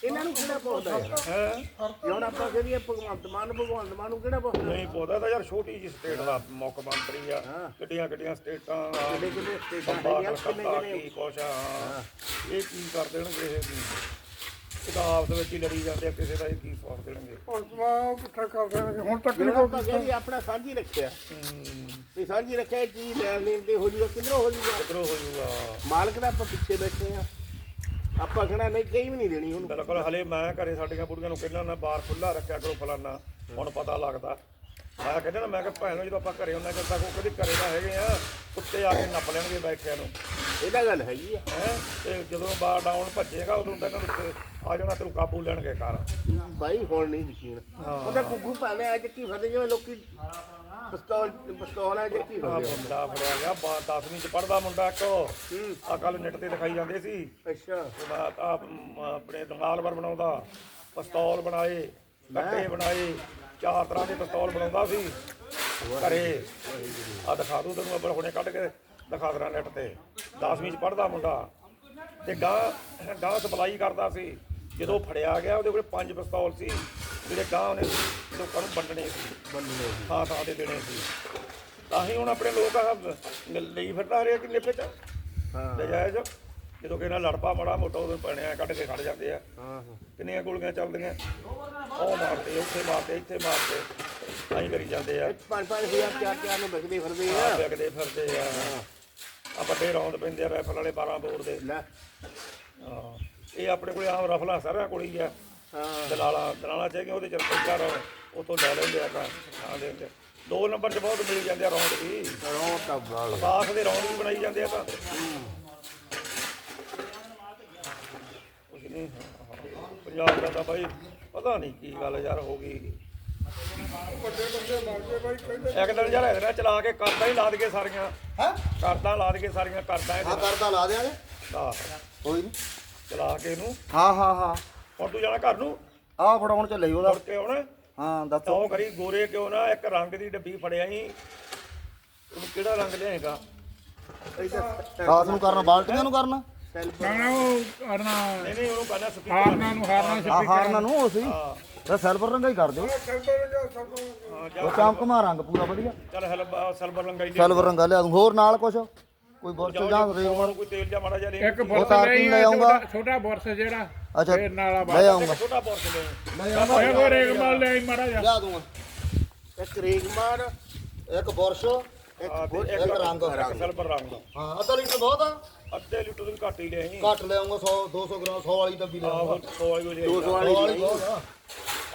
ਇਹਨਾਂ ਨੂੰ ਕਿਹੜਾ ਪੁੱਛਦਾ? ਹੈ ਹੈ। ਜੇ ਹੁਣ ਆਪਾਂ ਕਹੀਏ ਭਗਵੰਤ ਮਾਨ ਭਗਵੰਤ ਮਾਨ ਨੂੰ ਕਿਹੜਾ ਪੁੱਛਦਾ? ਨਹੀਂ ਪੌਦਾ ਤਾਂ ਯਾਰ ਛੋਟੀ ਜਿਹੀ ਸਟੇਟ ਦਾ ਮੁੱਖ ਮੰਤਰੀ ਆ। ਹਾਂ। ਕਿੱਡੀਆਂ ਕਿੱਡੀਆਂ ਸਟੇਟਾਂ ਕਿਹੜੇ ਕਿਹੜੇ ਸਟੇਟਾਂ ਹੈਗੀਆਂ ਕਿੰਨੇ ਕਿੰਨੇ? ਕੀ ਕੁਛ ਆ। ਇਹ ਕੀ ਕਰ ਦੇਣਗੇ ਇਹ ਵੀ? ਇਹ ਤਾਂ ਆਪਸ ਵਿੱਚ ਹੀ ਲੜੀ ਜਾਂਦੇ ਆ ਕਿਸੇ ਦਾ ਇਹ ਕੀ ਸੋਚ ਦੇਣਗੇ? ਹੁਣ ਸਮਾਂ ਇਕੱਠਾ ਕਰ ਦੇਣਗੇ? ਹੁਣ ਤੱਕ ਜਿਹੜਾ ਨਹੀਂ ਆਪਾਂ ਕਹਿੰਦੇ ਆਪਣਾ ਸਾਂਝੀ ਰੱਖਿਆ। ਵੀ ਸਾਂਝੀ ਰੱਖਿਆ ਕੀ ਲੈਣ ਦੇਣ ਤੇ ਹੋ ਜੂਗਾ ਕਿਧਰੋਂ ਹੋ ਜੂਗਾ? ਕਿਧਰੋਂ ਹੋ ਮਾਲਕ ਦਾ ਆਪਾਂ ਪਿੱਛੇ ਬੈਠੇ ਆ। ਆਪਾਂ ਕਹਣਾ ਨਹੀਂ, ਕਹੀ ਵੀ ਨਹੀਂ ਦੇਣੀ ਉਹਨੂੰ। ਬਿਲਕੁਲ, ਹਲੇ ਮੈਂ ਘਰੇ ਸਾਡੀਆਂ ਬੁੜੀਆਂ ਨੂੰ ਕਹਿੰਦਾ ਨਾ, ਬਾਹਰ ਖੁੱਲਾ ਰੱਖਿਆ ਕਰੋ ਫਲਾਨਾ, ਹੁਣ ਪਤਾ ਲੱਗਦਾ। ਮੈਂ ਕਹਿੰਦਾ ਨਾ, ਮੈਂ ਕਿ ਭੈਣ ਨੂੰ ਜਦੋਂ ਆਪਾਂ ਘਰੇ ਉਹਨਾਂ ਜਦ ਤੱਕ ਉਹ ਕਦੇ ਘਰੇ ਨਾ ਹੈਗੇ ਆ ਕੁੱਤੇ ਆ ਕੇ ਨੱਪ ਲੈਣਗੇ ਬੈਠਿਆਂ ਨੂੰ। ਇਹਦਾ ਗੱਲ ਹੈਗੀ ਆ। ਹੈ? ਤੇ ਜਦੋਂ ਬਾਹਰ ਡਾਊਨ ਭੱਜੇਗਾ ਉਦੋਂ ਤੱਕ ਉੱਤੇ ਆ ਜਾਣਾ ਤੈਨੂੰ ਕਾਬੂ ਲੈਣਗੇ ਘਰ। ਬਾਈ ਹੁਣ ਨਹੀਂ ਯਕੀਨ। ਉਹਦਾ ਕੁੱਕੂ ਭਾਵੇਂ ਅੱਜ ਕੀ ਫਤੇ ਜਿਵੇਂ ਲੋਕੀ ਪਿਸਤੌਲ ਪਿਸਤੌਲ ਹੈ ਜੇ ਕੀ ਆ ਗਿਆ ਮੁੰਡਾ ਫੜਿਆ ਗਿਆ 10ਵੀਂ ਚ ਪੜਦਾ ਮੁੰਡਾ ਇੱਕ। ਹੂੰ। ਆ ਕੱਲ ਨੈਟ ਤੇ ਦਿਖਾਈ ਜਾਂਦੇ ਸੀ। ਅੱਛਾ। ਉਹਦਾ ਆ ਆਪਣੇ ਰਿਵਾਲਵਰ ਬਣਾਉਂਦਾ। ਪਿਸਤੌਲ ਬਣਾਏ ਬਣਾਏ ਚਾਰ ਤਰ੍ਹਾਂ ਦੇ ਪਿਸਤੌਲ ਬਣਾਉਂਦਾ ਸੀ। ਘਰੇ। ਆ ਦਿਖਾ ਦੂੰ ਤੈਨੂੰ ਅੱਬਲ ਹੁਣੇ ਕੱਢ ਕੇ। ਦਿਖਾ ਦੇਣਾ ਨੈਟ ਤੇ। 10ਵੀਂ ਚ ਪੜਦਾ ਮੁੰਡਾ। ਤੇ ਗਾਂ ਗਾਂ ਸਪਲਾਈ ਕਰਦਾ ਸੀ। ਜਦੋਂ ਫੜਿਆ ਗਿਆ ਉਹਦੇ ਕੋਲ ਪੰਜ ਪਿਸਤੌਲ ਸੀ। ਜਿਹੜੇ ਗਾਂ ਉਹਨੇ ਲੋਕਾਂ ਨੂੰ ਵੰਡਣੇ ਸੀ। ਬੰਦਨੇ ਥਾਂ ਥਾਂ ਤੇ ਦੇਣੇ ਸੀ। ਤਾਂ ਹੀ ਹੁਣ ਆਪਣੇ ਲੋਕ ਆ ਲਈ ਫਿਰਦਾ ਹਰੇਕ ਲਿਪੇ ਚ ਹਾਂ। ਨਜਾਇਜ਼। ਜਦੋਂ ਕਿ ਇਹਨਾਂ ਲੜਪਾ ਮਾੜਾ ਮੋਟਾ ਉਹਦੇ ਪਣਿਆ ਕੱਢ ਕੇ ਖੜ ਜਾਂਦੇ ਆ। ਹਾਂ ਹਾਂ ਕਿੰਨੀਆਂ ਗੋਲੀਆਂ ਚੱਲਦੀਆਂ। ਉਹ ਮਾਰਦੇ ਉੱਥੇ ਮਾਰਦੇ ਇੱਥੇ ਮਾਰਦੇ। ਐਂ ਕਰੀ ਜਾਂਦੇ ਆ। ਪੰਜ ਪੰਜ ਹਜ਼ਾਰ ਚਾਰ ਚਾਰ ਨੂੰ ਵਿਕਦੇ ਫਿਰਦੇ ਆ। ਆ ਵਿਕਦੇ ਫਿਰਦੇ ਆ। ਆ ਵੱਡੇ ਰੌਂਦ ਪੈਂਦੇ ਆ ਰਾਈਫਲ ਵਾਲੇ 12 ਬੋਰ ਦੇ। ਲੈ। ਹਾਂ। ਇਹ ਆਪਣੇ ਕੋਲੇ ਆਮ ਰਫਲਾ ਸਾਰਿਆਂ ਕੋਲ ਹੀ ਆ। ਹਾਂ। ਦਲਾਲਾ ਦਲਾਲਾ ਚਾਹੀਏ ਉਹਦੇ ਚ ਰੁਪਈਆ ਉਤੋਂ ਲੈ ਲੈਂਦੇ ਆ ਤਾਂ ਹਾਂ ਦੇ ਦਿੰਦੇ। ਦੋ ਨੰਬਰ ਚ ਬਹੁਤ ਮਿਲ ਜਾਂਦੇ ਆ ਰੌਂਦ ਵੀ। ਰੋਂ ਤਾਂ ਬਾਲ ਸਾਖ ਦੇ ਰੌਂਦ ਵੀ ਬਣਾਈ ਜਾਂਦੇ ਆ ਤਾਂ। ਕੁਛ ਨਹੀਂ ਪੰਜਾਬ ਦਾ ਤਾਂ ਬਾਈ ਪਤਾ ਨਹੀਂ ਕੀ ਗੱਲ ਯਾਰ ਹੋ ਗਈ। ਇੱਕ ਦਿਨ ਯਾਰ ਇਹਦੇ ਨਾਲ ਚਲਾ ਕੇ ਕਰਦਾ ਹੀ ਲਾ ਦਈਏ ਸਾਰੀਆਂ। ਹਾਂ? ਕਰਦਾ ਲਾ ਦਈਏ ਸਾਰੀਆਂ ਕਰਦਾ ਹਾਂ ਇਹਦੇ ਕਰਦਾ ਲਾ ਦਿਆਂਗੇ ਨਾਲ। ਕੋਈ ਨਹੀਂ ਚਲਾ ਕੇ ਇਹਨੂੰ। ਹਾਂ ਹਾਂ ਹਾਂ। ਹੁਣ ਤੂੰ ਜਾਣਾ ਘਰ ਨੂੰ? ਆਹ ਫੜਾਉਣ ਚੱਲੇ ਸੀ ਉਹਦਾ। ਮੁੜ ਕੇ ਆਉਣਾ ਹਾਂ ਦੱਸੋ। ਤਾਂ ਕਰੀ ਗੋਰੇ ਕਿਉਂ ਨਾ ਇੱਕ ਰੰਗ ਦੀ ਡੱਬੀ ਫੜਿਆ ਹੀ ਉਹਨੂੰ ਕਿਹੜਾ ਰੰਗ ਲਿਆਏਗਾ? ਰਾਤ ਨੂੰ ਕਰਨਾ ਬਾਲਟੀਆਂ ਨੂੰ ਕਰਨਾ। ਨਾ ਉਹ ਕਰਨਾ ਨਹੀਂ ਨਹੀਂ ਉਹਨੂੰ ਕਹਿੰਦਾ ਸਪੀਕਰ ਹਾਰਨਾ ਨੂੰ ਹਾਰਨਾ ਆ ਸਪੀਕਰ ਹਾਰਨਾਂ ਨੂੰ ਉਹ ਸੀ ਹਾਂ ਤੇ ਸਿਲਵਰ ਰੰਗਾ ਹੀ ਕਰ ਦਿਓ ਹਾਂ ਉਹ ਜਾ ਚਮਕਮਾ ਰੰਗ ਪੂਰਾ ਵਧੀਆ ਚੱਲ ਹਲਬ ਸਲਵਰ ਲੰਗਾਈ ਦੇ ਸਿਲਵਰ ਰੰਗਾ ਲਿਆ ਦੂੰ ਹੋਰ ਨਾਲ ਕੁਛ ਕੋਈ ਬੁਰਚ ਜਾਂ ਰੇਗਮਰ ਕੋਈ ਤੇਲ ਜਾਂ ਮਾੜਾ ਜਿਹਾ ਲੈ ਇੱਕ ਬੁਰਸ ਤਾਰ ਲਈ ਲੈ ਆਊਂਗਾ। ਛੋਟਾ ਬੁਰਸ ਜਿਹੜਾ ਅੱਛਾ ਫੇਰ ਨਾਲਾ ਲੈ ਆਉਂਗਾ ਛੋਟਾ ਪੋਰਚ ਲੈ ਲੈ ਆਉਂਗਾ ਕੋ ਰੇਗ ਮਾਰ ਲੈ ਮਾੜਾ ਜਾ ਲਿਆ ਦੂੰਗਾ ਇੱਕ ਰੇਗਮਾਨ ਇੱਕ ਬੁਰਸ਼ ਇੱਕ ਇੱਕ ਰੰਗ ਸਲਵਰ ਰੰਗ ਦਾ ਹਾਂ ਅੱਧਾ ਲੀਟਰ ਬਹੁਤ ਆ ਅੱਧੇ ਲੀਟਰ ਤੋਂ ਵੀ ਘੱਟ ਹੀ ਲਿਆਈ ਘੱਟ ਲੈ ਆਉਂਗਾ 100 200 ਗ੍ਰਾਮ 100 ਵਾਲੀ ਡੱਬੀ ਲੈ ਆਉਂਗਾ ਆਹੋ 100 ਵਾਲੀ ਦੋ ਸੌ ਵਾਲੀ ਵਾਲੀ। ਲਈ। ਬਹੁਤ ਆ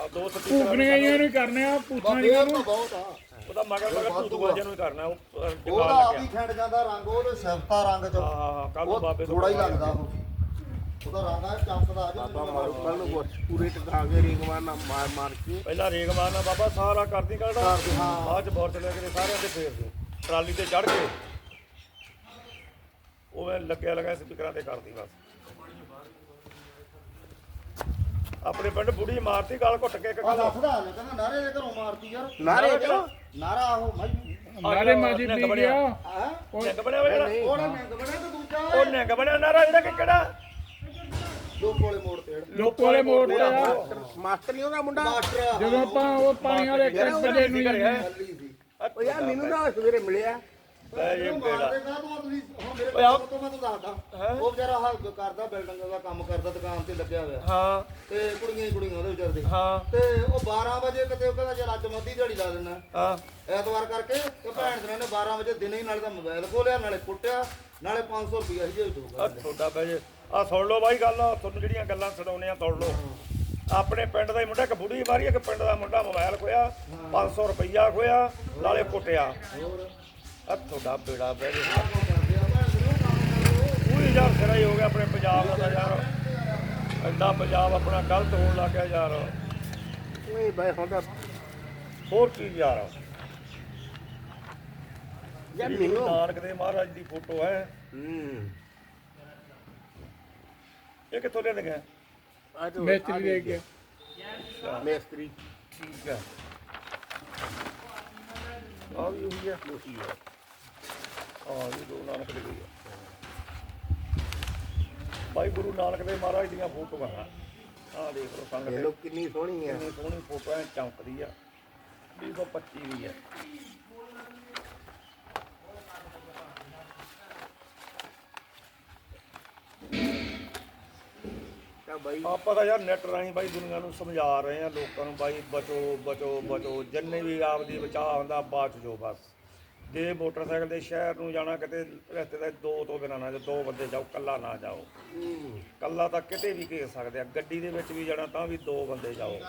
ਆ ਦੋ ਸਪੀਕਰ ਭੂਖਣੀਆਂ ਜਿਹੀਆਂ ਨੂੰ ਹੀ ਕਰਨੇ ਆ ਪੁੱਛਾਂ ਬਾਬੇ ਤਾਂ ਬਹੁਤ ਆ। ਉਹਦਾ ਮਗਰ ਮਗਰ ਤੂੰ ਵਜਨ ਨੂੰ ਕਰਨਾ ਉਹ ਉਹਦਾ ਜਗਾਲ ਆਪ ਹੀ ਲੱਗਿਆ ਖਿੰਡ ਜਾਂਦਾ ਰੰਗ ਉਹਦੇ ਸਿਫਤਾ ਰੰਗ ਚ। ਹਾਂ ਹਾਂ ਕੱਲ ਨੂੰ ਬਾਬੇ ਤੋਂ ਥੋੜਾ ਹੀ ਲੱਗਦਾ ਉਹ। ਉਹਦਾ ਰੰਗ ਆ ਚਮਕਦਾ ਆ ਬਾਬਾ ਮਾਰੂ ਕੱਲ ਨੂੰ ਬਸ ਪੂਰੇ ਟਕਾ ਕੇ ਰੇਗਮਾਨ ਨਾਲ ਮਾਰ ਮਾਰ ਕੇ। ਪਹਿਲਾਂ ਰੇਗ ਮਾਰਨਾ ਬਾਬਾ ਸਾਰਾ ਕਰਦੀ ਕਰਦਾ। ਬਾਅਦ ਚ ਬੋਰਚ ਲੈ ਕੇ ਤੇ ਸਾਰਿਆਂ ਤੇ ਫੇਰ ਦੇ। ਟਰਾਲੀ ਤੇ ਚੜ ਕੇ। ਉਹ ਐਂ ਲੱਗਿਆ ਲਗਾ ਸਪੀਕਰਾਂ ਤੇ ਕਰਦੀ ਬਸ। ਆਪਣੇ ਪਿੰਡ ਬੁੜੀ ਮਾਰਤੀ ਗਾਲ ਘੁੱਟ ਕੇ ਇੱਕ ਗੱਲ। ਦੱਸਦਾ ਨੇ ਕਹਿੰਦਾ ਨਾਰੇ ਦੇ ਘਰੋਂ ਮਾਰਤੀ ਯਾਰ। ਨਾਰੇ ਕਿਉਂ? ਨਾਰਾ ਉਹ ਮਾਈ। ਨਾਲੇ ਮਾਜੀ ਪੀ ਗਿਆ ਹੈ ਨਿੰਗ ਬਣਿਆ ਜਿਹੜਾ? ਨਿੰਗ ਬਣਿਆ ਤੇ ਦੂਜਾ ਉਹ ਨਿੰਗ ਬਣਿਆ ਨਾਰਾ ਜਿਹੜਾ ਕਿ ਕਿਹੜਾ? ਦੋ ਕੋਲੇ ਮੋੜ ਤੇ ਲੋਕ ਵਾਲੇ ਮੋੜ ਤੇ ਆ। ਮਾਸਟਰ ਨਹੀਂ ਉਹਦਾ ਮੁੰਡਾ? ਜਦੋਂ ਆਪਾਂ ਉਹ ਪਾਣੀ ਵਾਲੇ ਇੱਕ ਵਜੇ ਨੂੰ ਉਹ ਯਾਰ ਮੈਨੂੰ ਨਾ ਸਵੇਰੇ ਮਿਲਿਆ। ਲੈ ਇਹ ਬੇੜਾ ਮਾਰਦੇ ਕਾ ਤੂੰ ਤੁਸੀਂ ਹੁਣ ਮੇਰੇ ਓਏ ਆਓ। ਕੋਲ ਤੋਂ ਮੈਂ ਤੁਹਾਨੂੰ ਦੱਸਦਾ। ਉਹ ਵਿਚਾਰਾ ਹੱਲ ਕਰਦਾ ਬਿਲਡਿੰਗ ਦਾ ਕੰਮ ਕਰਦਾ ਦੁਕਾਨ ਤੇ ਲੱਗਿਆ ਹੋਇਆ। ਹਾਂ। ਤੇ ਕੁੜੀਆਂ ਹੀ ਕੁੜੀਆਂ ਉਹਦੇ ਵਿਚਾਰ ਦੇ। ਹਾਂ। ਤੇ ਉਹ 12 ਵਜੇ ਕਿਤੇ ਉਹ ਕਹਿੰਦਾ ਚੱਲ ਅੱਜ ਮੱਧੀ ਦਿਹਾੜੀ ਲਾ ਦਿੰਦਾ। ਹਾਂ। ਐਤਵਾਰ ਕਰਕੇ ਤੇ ਭੈਣ ਦੇ ਨੇ 12 ਵਜੇ ਦਿਨੇ ਹੀ ਨਾਲੇ ਤਾਂ ਮੋਬਾਈਲ ਖੋਲਿਆ ਨਾਲੇ ਕੁੱਟਿਆ ਨਾਲੇ 500 ਰੁਪਇਆ ਸੀ ਜੇਬ ਆ ਤੋਂ ਤੁਹਾਡਾ ਬਈ ਆ ਸੁਣ ਲਓ ਬਾਈ ਗੱਲ ਤੁਹਾਨੂੰ ਜਿਹੜੀਆਂ ਗੱਲਾਂ ਸੁਣਾਉਣੇ ਆ ਸੁਣ ਲਓ। ਆਪਣੇ ਪਿੰਡ ਦਾ ਹੀ ਮੁੰਡਾ ਇੱਕ ਬੁੜੀ ਮਾਰੀ ਇੱਕ ਪਿੰਡ ਦਾ ਮੁੰਡਾ ਮੋਬਾਈਲ ਖੋਇਆ 500 ਰੁਪਈਆ ਖੋਇਆ ਨਾਲੇ ਕੁੱਟਿਆ। ਆ ਤੁਹਾਡਾ ਬੇੜਾ ਬਹਿ ਗਿਆ। ਪੂਰੀ ਯਾਰ ਸਿਰਾ ਹੀ ਹੋ ਗਿਆ ਆਪਣੇ ਪੰਜਾਬ ਦਾ ਤਾਂ ਯਾਰ। ਐਡਾ ਪੰਜਾਬ ਆਪਣਾ ਗਲਤ ਹੋਣ ਲੱਗ ਗਿਆ ਯਾਰ। ਓਏ ਬਾਈ ਹੁਣ ਤਾਂ ਹੋਰ ਕੀ ਯਾਰ। ਯਾਰ ਮੈਨੂੰ ਨਾਨਕ ਦੇ ਮਹਾਰਾਜ ਦੀ ਫੋਟੋ ਹੈ। ਹੂੰ। ਇਹ ਕਿੱਥੋਂ ਲਿਆਂਦੇ ਗਏ? ਆ ਤਾਂ ਮੇਤਰੀ ਦੇ ਕੇ ਮੇਸਤਰੀ। ਠੀਕ ਹੈ। ਆ ਵੀ ਉਹੀ ਹੈ। ਲੋਕੀ ਆ ਹਾਂ ਜੀ ਗੁਰੂ ਨਾਨਕ ਦੇ ਗਈ ਭਾਈ ਗੁਰੂ ਨਾਨਕ ਦੇ ਮਹਾਰਾਜ ਦੀਆਂ ਫੋਟੋਆਂ। ਆ ਆਹ ਦੇਖ ਲਓ ਸੰਗਤ। ਇਹ ਕਿੰਨੀ ਸੋਹਣੀ ਆ। ਕਿੰਨੀ ਸੋਹਣੀ ਫੋਟੋ ਐ ਚਮਕਦੀ ਆ। 225 ਦੀ ਹੈ ਤਾਂ ਬਾਈ ਆਪਾਂ ਤਾਂ ਯਾਰ ਨੈਟ ਰਾਹੀਂ ਬਾਈ ਦੁਨੀਆ ਨੂੰ ਸਮਝਾ ਰਹੇ ਆ ਲੋਕਾਂ ਨੂੰ ਬਾਈ ਬਚੋ ਬਚੋ ਬਚੋ। ਜਿੰਨੇ ਵੀ ਆਪਦੀ ਬਚਾਅ ਹੁੰਦਾ ਬਚ ਜੋ ਬਸ। ਜੇ ਮੋਟਰਸਾਈਕਲ ਦੇ ਸ਼ਹਿਰ ਨੂੰ ਜਾਣਾ ਕਿਤੇ ਰਸਤੇ ਦਾ ਦੋ ਤੋਂ ਬਿਨਾਂ ਨਾ ਜਾਓ, ਦੋ ਬੰਦੇ ਜਾਓ ਕੱਲਾ ਨਾ ਜਾਓ। ਹੂੰ ਕੱਲਾ ਤਾਂ ਕਿਤੇ ਵੀ ਘੇਰ ਸਕਦੇ ਆ, ਗੱਡੀ ਦੇ ਵਿੱਚ ਵੀ ਜਾਣਾ ਤਾਂ ਵੀ ਦੋ ਬੰਦੇ ਜਾਓ।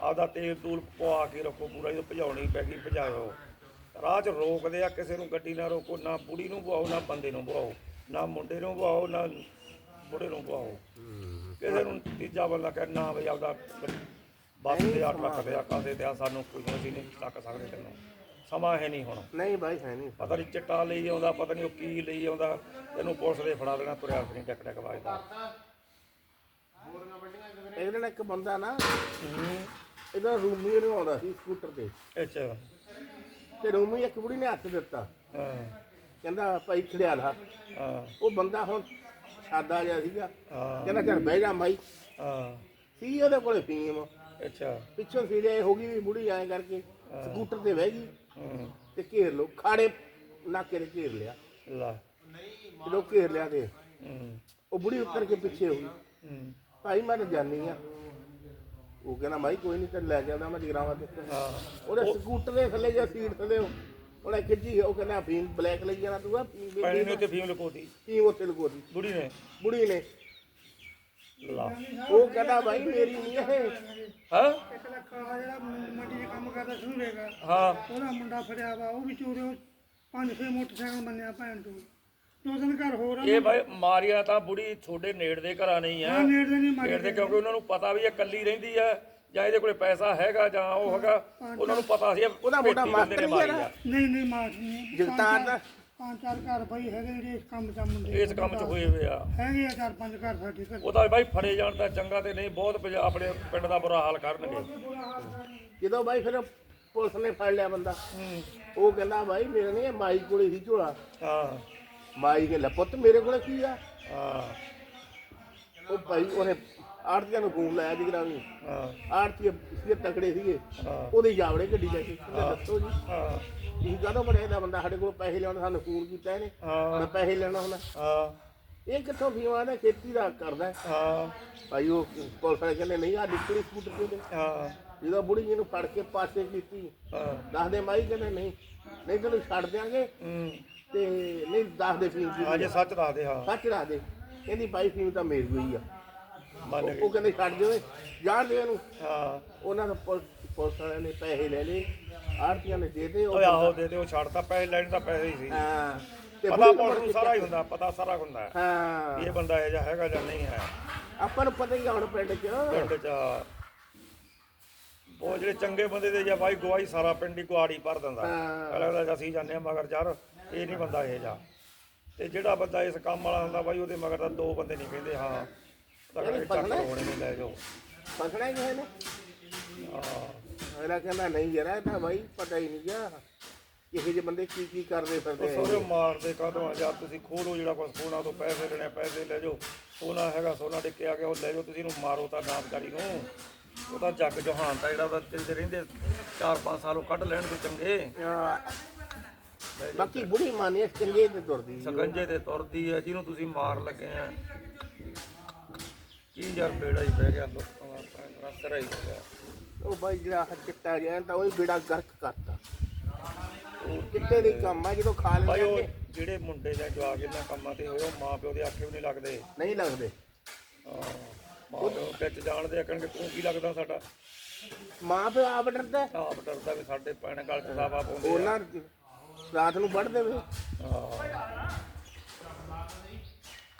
ਆਪਦਾ ਤੇਲ ਤੂਲ ਪਵਾ ਕੇ ਰੱਖੋ, ਪੂਰਾ ਜਦੋਂ ਭਜਾਉਣੀ ਪੈ ਗਈ, ਭਜਾਓ। ਰਾਹ 'ਚ ਰੋਕਦੇ ਆ, ਕਿਸੇ ਨੂੰ ਗੱਡੀ ਨਾ ਰੋਕੋ, ਨਾ ਬੁੜੀ ਨੂੰ ਬੁਆਓ, ਨਾ ਬੰਦੇ ਨੂੰ ਬੁਆਓ, ਨਾ ਮੁੰਡੇ ਨੂੰ ਬੁਆਓ, ਨਾ ਬੁੜੇ ਨੂੰ ਬੁਆਓ। ਕਿਸੇ ਨੂੰ ਤੀਜਾ ਬੰਦਾ ਕਹਿ, ਨਾ ਬਈ ਆਪਦਾ ਬੱਸ ਤੇ ਆ ਟਰੱਕ ਆ, ਕਾਸੇ ਤੇ ਆ, ਸਾਨੂੰ ਕੋਈ ਨਹੀਂ, ਚੱਕ ਸਕਦੇ ਤੈਨੂੰ। ਸਮਾਂ ਹੈ ਨਹੀਂ ਹੁਣ। ਨਹੀਂ ਬਾਈ ਹੈ ਨਹੀਂ। ਪਤਾ ਨਹੀਂ ਚਿੱਟਾ ਲਈ ਆਉਂਦਾ ਪਤਾ ਨਹੀਂ ਉਹ ਕੀ ਲਈ ਆਉਂਦਾ। ਤੈਨੂੰ ਪੁਲਿਸ ਦੇ ਫੜਾ ਦੇਣਾ ਤੁਰਿਆ ਫਿਰੀ ਟਕ ਟਕ ਵੱਜਦਾ ਇਹਦੇ ਨਾਲ ਇੱਕ ਬੰਦਾ ਨਾ ਇਹਦਾ ਰੂਮੀ ਨੂੰ ਆਉਂਦਾ ਸੀ ਸਕੂਟਰ ਤੇ। ਅੱਛਾ। ਤੇ ਰੂਮੀ ਇੱਕ ਬੁੜੀ ਨੇ ਹੱਥ ਦਿੱਤਾ। ਹਾਂ। ਕਹਿੰਦਾ ਭਾਈ ਖੜਿਆ ਲਾ ਹਾਂ। ਉਹ ਬੰਦਾ ਹੁਣ ਸਾਦਾ ਜਿਹਾ ਸੀਗਾ। ਕਹਿੰਦਾ ਚੱਲ ਬਹਿ ਜਾ ਮਾਈ। ਹਾਂ। ਸੀ ਉਹਦੇ ਕੋਲੇ ਫੀਮ ਅੱਛਾ। ਪਿੱਛੋਂ ਸੀੜੇ ਹੋ ਗਈ ਵੀ ਬੁੜੀ ਐਂ ਕਰਕੇ ਸਕੂਟਰ ਤੇ ਬਹਿ ਗਈ। ਹੂੰ ਤੇ ਘੇਰ ਲੋ ਖਾੜੇ ਨਾਕੇ ਨੇ ਘੇਰ ਲਿਆ। ਲਾ। ਜਦੋਂ ਘੇਰ ਲਿਆ ਤੇ ਹੂੰ ਉਹ ਬੁੜੀ ਉੱਤਰ ਕੇ ਪਿੱਛੇ ਹੋ ਗਈ। ਹੂੰ ਭਾਈ ਮੈਂ ਤਾਂ ਜਾਣੀ ਆ। ਉਹ ਕਹਿੰਦਾ ਮਾਈ ਕੋਈ ਨਹੀਂ ਤੈਨੂੰ ਲੈ ਜਾਂਦਾ ਮੈਂ ਜਗਰਾਵਾਂ ਤੇ। ਹਾਂ। ਉਹਦੇ ਸਕੂਟਰ ਦੇ ਥੱਲੇ ਜਾਂ ਸੀਟ ਥੱਲੇ ਉਹ- ਉਹਨੇ ਖਿੱਚੀ ਉਹ ਕਹਿੰਦਾ ਫੀਮ ਬਲੈਕ ਲਈ ਜਾਣਾ ਤੂੰ ਆ ਫੀਮ ਨੇ ਉੱਤੇ ਫੀਮ ਲਕੋਤੀ। ਫੀਮ ਉੱਥੇ ਲਗੋਦੀ ਬੁੜੀ ਨੇ। ਬੁੜੀ ਨੇ ਲਾ ਉਹ ਕਹਿੰਦਾ ਭਾਈ ਮੇਰੀ ਨਹੀਂ ਇਹ। ਹਾਂ? ਇੱਕ ਲੱਖ ਵਾਲਾ ਜਿਹੜਾ ਮੰਡੀ 'ਚ ਕੰਮ ਕਰਦਾ ਸੁਣੇਗਾ ਹਾਂ। ਉਹਦਾ ਮੁੰਡਾ ਫੜਿਆ ਵਾ ਉਹ ਵੀ ਚੋਰਿਓ ਪੰਜ ਛੇ ਮੋਟਰਸਾਈਕਲ ਮੰਨਿਆ ਭੈਣ ਤੋਂ ਦੋ ਦਿਨ ਘਰ ਹੋਰ ਆ ਇਹ ਭਾਈ ਮਾਰਿਆ ਤਾਂ ਬੁੜੀ ਤੁਹਾਡੇ ਨੇੜ ਦੇ ਘਰਾਂ ਨਹੀਂ ਆ ਨਾ ਨੇੜ ਦੇ ਨਹੀਂ ਮਾਰੇ ਨੇੜ ਦੇ ਕਿਉਂਕਿ ਉਹਨਾਂ ਨੂੰ ਪਤਾ ਵੀ ਇਹ ਇਕੱਲੀ ਰਹਿੰਦੀ ਆ ਜਾਂ ਇਹਦੇ ਕੋਲੇ ਪੈਸਾ ਹੈਗਾ ਜਾਂ ਉਹ ਹੈਗਾ। ਉਹਨਾਂ ਨੂੰ ਪਤਾ ਸੀ ਉਹਦਾ ਨੇ ਮਾਸਟਰ ਨਹੀਂ ਨਹੀਂ ਮਾਰ ਨਹੀਂ। ਜਗਤਾਰ ਦਾ ਪੰਜ ਚਾਰ ਘਰ ਬਈ ਹੈਗੇ ਜਿਹੜੇ ਇਸ ਕੰਮ ਚ ਮੁੰਡੇ ਇਸ ਕੰਮ 'ਚ ਹੋਏ ਹੋਏ ਆ। ਹੈਗੇ ਆ ਚਾਰ ਪੰਜ ਘਰ ਸਾਡੇ ਘਰ। ਉਹਦਾ ਭਾਈ ਫੜੇ ਜਾਣ ਤਾਂ ਚੰਗਾ ਤੇ ਨਹੀਂ ਬਹੁਤ ਪੰਜਾ- ਆਪਣੇ ਪਿੰਡ ਦਾ ਬੁਰਾ ਹਾਲ ਕਰਨਗੇ। ਜਦੋਂ ਬਾਈ ਫਿਰ ਪੁਲਿਸ ਨੇ ਫੜ ਲਿਆ ਬੰਦਾ ਉਹ ਕਹਿੰਦਾ ਭਾਈ ਮੇਰੇ ਨੇ ਮਾਈ ਕੋਲੇ ਸੀ ਝੋਲਾ। ਹਾਂ। ਮਾਈ ਕੇ ਪੁੱਤ ਮੇਰੇ ਕੋਲੇ ਕੀ ਆ? ਹਾਂ। ਉਹ ਭਾਈ ਉਹਨੇ ਆੜਤੀਆਂ ਨੂੰ ਫੋਨ ਲਾਇਆ ਜੀ ਗਰਾਵੀ ਹਾਂ। ਆੜਤੀ ਸੀ ਤਕੜੇ ਸੀਗੇ। ਹਾਂ। ਉਹਦੇ ਜਾਵੜੇ ਗੱਡੀ ਲੈ ਕੇ। ਕਹਿੰਦਾ ਦੱਸੋ ਜੀ। ਹਾਂ। ਤੁਸੀਂ ਕਾਹਦੋਂ ਬੜੇ ਦਾ ਬੰਦਾ ਸਾਡੇ ਕੋਲ ਪੈਸੇ ਲੈਣ ਸਾਨੂੰ ਫੋਨ ਕੀਤਾ ਇਹਨੇ ਮੈਂ ਪੈਸੇ ਲੈਣਾ ਹੁੰਦਾ ਹਾਂ। ਇਹ ਕਿੱਥੋਂ ਫੀਵਾ ਨੇ ਖੇਤੀ ਦਾ ਕਰਦਾ। ਹੈ। ਭਾਈ ਉਹ ਪੁਲਿਸ ਵਾਲੇ ਕਹਿੰਦੇ ਨਹੀਂ ਆ ਨਿਕਲੀ ਸਕੂਟਰ ਤੇ ਉਹਦੇ। ਹਾਂ। ਜਦੋਂ ਬੁੜੀ ਜੀ ਨੂੰ ਫੜ ਕੇ ਪਾਸੇ ਕੀਤੀ ਹਾਂ। ਦੱਸ ਦੇ ਮਾਈ ਕਹਿੰਦੇ ਨਹੀਂ ਨਹੀਂ ਤੈਨੂੰ ਛੱਡ ਦਿਆਂਗੇ। ਹੂੰ। ਤੇ ਨਹੀਂ ਦੱਸ ਦੇ। ਫੀਮ ਕੀ ਜੇ ਸੱਚ ਦੱਸ ਦੇ ਹਾਂ। ਸੱਚ ਦੱਸ ਦੇ। ਕਹਿੰਦੀ ਭਾਈ ਫੀਮ ਤਾਂ ਮੇਰੀ ਹੋਈ ਆ। ਮੰਨ ਉਹ ਗਏ। ਉਹ ਕਹਿੰਦੇ ਛੱਡ ਦਿਓ ਜਾਣ ਦੇ ਇਹਨੂੰ। ਹਾਂ। ਉਹਨਾਂ ਦਾ ਪੁਲਿਸ ਪੁਲਿਸ ਵਾਲਿਆਂ ਨੇ ਪੈਸੇ ਲੈ ਲਏ। ਆੜਤੀਆਂ ਨੇ ਦੇ ਦੇ ਉਹ ਓਏ ਆਹੋ ਦੇ ਦੇ ਉਹ ਛੱਡਤਾ ਪੈਸੇ ਲੈਣ ਤਾਂ ਪੈਸੇ ਹੀ ਸੀ। ਹਾਂ ਤੇ ਪਤਾ ਪੁਲਿਸ ਨੂੰ ਸਾਰਾ ਹੀ ਹੁੰਦਾ ਪਤਾ ਸਾਰਾ ਹੁੰਦਾ। ਹੈ। ਹਾਂ ਇਹ ਬੰਦਾ ਇਹ ਜਿਹਾ ਹੈਗਾ ਜਾਂ ਨਹੀਂ ਹੈ? ਆਪਾਂ ਨੂੰ ਪਤਾ ਹੀ ਆ ਹੁਣ ਪਿੰਡ 'ਚ। ਪਿੰਡ ਚ। ਉਹ ਜਿਹੜੇ ਚੰਗੇ ਬੰਦੇ ਦੇ ਜਾਂ ਬਾਈ ਗਵਾਹੀ ਸਾਰਾ ਪਿੰਡ ਹੀ ਕੁਆੜੀ ਭਰ ਦਿੰਦਾ। ਹਾਂ। ਅਗਲਾ ਦਾ ਅਸੀਂ ਜਾਂਦੇ ਹਾਂ ਮਗਰ ਯਾਰ ਇਹ ਨਹੀਂ ਬੰਦਾ ਇਹ ਜਾ ਤੇ ਜਿਹੜਾ ਬੰਦਾ ਇਸ ਕੰਮ ਵਾਲਾ ਹੁੰਦਾ ਬਾਈ ਉਹਦੇ ਮਗਰ ਤਾਂ ਦੋ ਬੰਦੇ ਨਹੀਂ ਕਹਿੰਦੇ ਹਾਂ। ਤਾਂ ਕਹਿੰਦੇ ਚੱਕ? ਹੋਣੇ ਲੈ ਜਾਓ। ਫਸਣਾ ਹੀ ਨੇ? ਹਾਂ ਅਗਲਾ ਕਹਿੰਦਾ ਨਹੀਂ ਜਰਾ ਤਾਂ ਭਾਈ ਪਤਾ ਹੀ ਨਹੀਂ ਗਿਆ ਇਹੋ ਜਿਹੇ ਬੰਦੇ ਕੀ ਕੀ ਕਰਦੇ ਫਿਰਦੇ ਆ ਸੋਰੇ ਮਾਰਦੇ ਕਦੋਂ ਆ? ਜਾਂ ਤੁਸੀਂ ਖੋਲੋ ਜਿਹੜਾ ਕੁਛ ਖੋਣਾ ਤੋਂ ਪੈਸੇ ਲੈਣੇ ਪੈਸੇ ਲੈ ਜਾਓ। ਸੋਨਾ ਹੈਗਾ ਸੋਨਾ ਟਿਕਿਆ ਗਿਆ ਉਹ ਲੈ ਜਾਓ ਤੁਸੀਂ ਇਹਨੂੰ ਮਾਰੋ ਤਾਂ ਨਾ ਵਿਚਾਰੀ ਨੂੰ। ਉਹ ਤਾਂ ਜੱਗ ਜਹਾਨ ਤਾਂ ਜਿਹੜਾ ਉਹਦਾ ਤੇ ਰਹਿੰਦੇ 4-5 ਸਾਲ ਉਹ ਕੱਢ ਲੈਣ ਤੇ ਚੰਗੇ। ਬਾਕੀ ਬੁੜੀ ਮਾਨੀ ਚੰਗੇ ਤੇ ਤੁਰਦੀ ਸੀ। ਸਕੰਜੇ ਤੇ ਤੁਰਦੀ ਹੈ ਜਿਹਨੂੰ ਤੁਸੀਂ ਮਾਰ ਲੱਗੇ ਆ। ਕੀ ਯਾਰ ਬੇੜਾ ਹੀ ਬਹਿ ਗਿਆ ਲੋਕਾਂ ਦਾ ਤਾਂ ਰਸਰਾ ਹੀ ਹੋ ਗਿਆ। ਉਹ ਬਾਈ ਜਿਹੜਾ ਆਹ ਚਿੱਟਾ ਜਿਹਾ ਤਾਂ ਉਹ ਬੇੜਾ ਗਰਕ ਕਰਤਾ। ਉਹ ਕਿੱਤੇ ਦੀ ਕੰਮ ਆ ਜਦੋਂ ਖਾ ਭਾਈ ਉਹ ਲੈਂਦੇ ਜਿਹੜੇ ਮੁੰਡੇ ਜਾਂ ਜਵਾਕ ਇਹਨਾਂ ਕੰਮਾਂ ਤੇ ਹੋਏ ਉਹ ਮਾਂ ਪਿਓ ਦੇ ਆਖੇ ਵੀ ਨਹੀਂ ਲੱਗਦੇ। ਨਹੀਂ ਲੱਗਦੇ। ਹਾਂ, ਮਾਂ ਪਿਓ ਵਿੱਚ ਜਾਣਦੇ ਆ ਕਹਿਣਗੇ ਤੂੰ ਕੀ ਲੱਗਦਾ ਸਾਡਾ? ਮਾਂ ਪਿਓ ਆਪ ਡਰਦਾ ਆਪ ਡਰਦਾ ਵੀ ਸਾਡੇ ਪੈਣ ਗਲ ਚ ਸਾਵਾ ਪਾਉਂਦੇ ਆ। ਉਹਨਾਂ ਰਾਤ ਨੂੰ ਵੱਢ ਦੇਵੇ ਹਾਂ,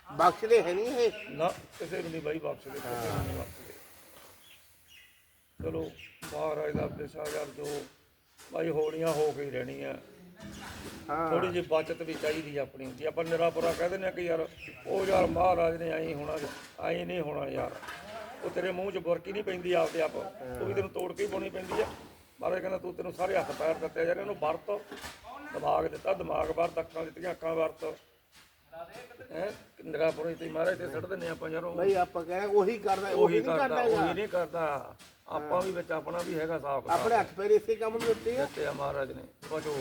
ਬਖਸ਼ਦੇ ਹੈ ਨਹੀਂ ਇਹ। ਨਾ ਕਿਸੇ ਨੂੰ ਨਹੀਂ ਬਾਈ ਬਖਸ਼ਦੇ ਕਿਸੇ ਨੂੰ ਨਹੀਂ ਬਖਸ਼ਦੇ। ਚਲੋ ਮਹਾਰਾਜ ਦਾ ਯਾਰ ਜੋ ਬਾਈ ਹੋਣੀਆਂ ਹੋ ਕੇ ਹੀ ਰਹਿਣੀਆਂ। ਹਾਂ। ਥੋੜੀ ਜਿਹੀ ਬਚਤ ਵੀ ਚਾਹੀਦੀ ਆ ਆਪਣੀ। ਜੇ ਆਪਾਂ ਨਿਰਾਪੁਰਾ ਕਹਿ ਦਿੰਦੇ ਆ ਕਿ ਯਾਰ ਉਹ ਯਾਰ ਮਹਾਰਾਜ ਨੇ ਐਂ ਹੋਣਾ ਐਂ ਨਹੀਂ ਹੋਣਾ ਯਾਰ। ਉਹ ਤੇਰੇ ਮੂੰਹ 'ਚ ਬੁਰਕੀ ਨਹੀਂ ਪੈਂਦੀ ਆਪਦੇ ਆਪ। ਉਹ ਵੀ ਤੈਨੂੰ ਤੋੜ ਕੇ ਹੀ ਪਾਉਣੀ ਪੈਂਦੀ ਆ। ਮਹਾਰਾਜ ਕਹਿੰਦਾ ਤੂੰ ਤੈਨੂੰ ਸਾਰੇ ਹੱਥ ਪੈਰ ਦਿੱਤੇ ਯਾਰ ਇਹਨੂੰ ਵਰਤ। ਦਿਮਾਗ ਦਿੱਤਾ ਦਿਮਾਗ ਵਰਤ ਅੱਖਾਂ ਦਿੱਤੀਆਂ ਅੱਖਾਂ ਵਰਤ। ਹੈ? ਨਿਰਾਪੁਰਾ ਤੇ ਮਹਾਰਾਜ ਤੇ ਛੱਡ ਦਿੰਦੇ ਆਪਾਂ ਯਾਰ। ਉਹ ਬਈ ਆਪਾਂ ਕਹਿੰਦੇ ਉਹੀ ਕਰਦਾ ਉਹੀ ਉਹੀ ਨਹੀਂ ਕਰਦਾ ਕਰਦਾ ਉਹੀ ਹੈਗਾ। ਨਹੀਂ ਕਰਦਾ। ਆਪਾਂ ਵੀ ਵਿੱਚ ਆਪਣਾ ਵੀ ਹੈਗਾ ਸਾਫ਼ ਆਪਣੇ ਹੱਥ ਪੈਰ ਇਸੇ ਕੰਮ ਨੂੰ ਦਿੱਤੇ ਆ। ਦਿੱਤੇ ਆ ਮਹਾਰਾਜ ਨੇ ਬਚੋ।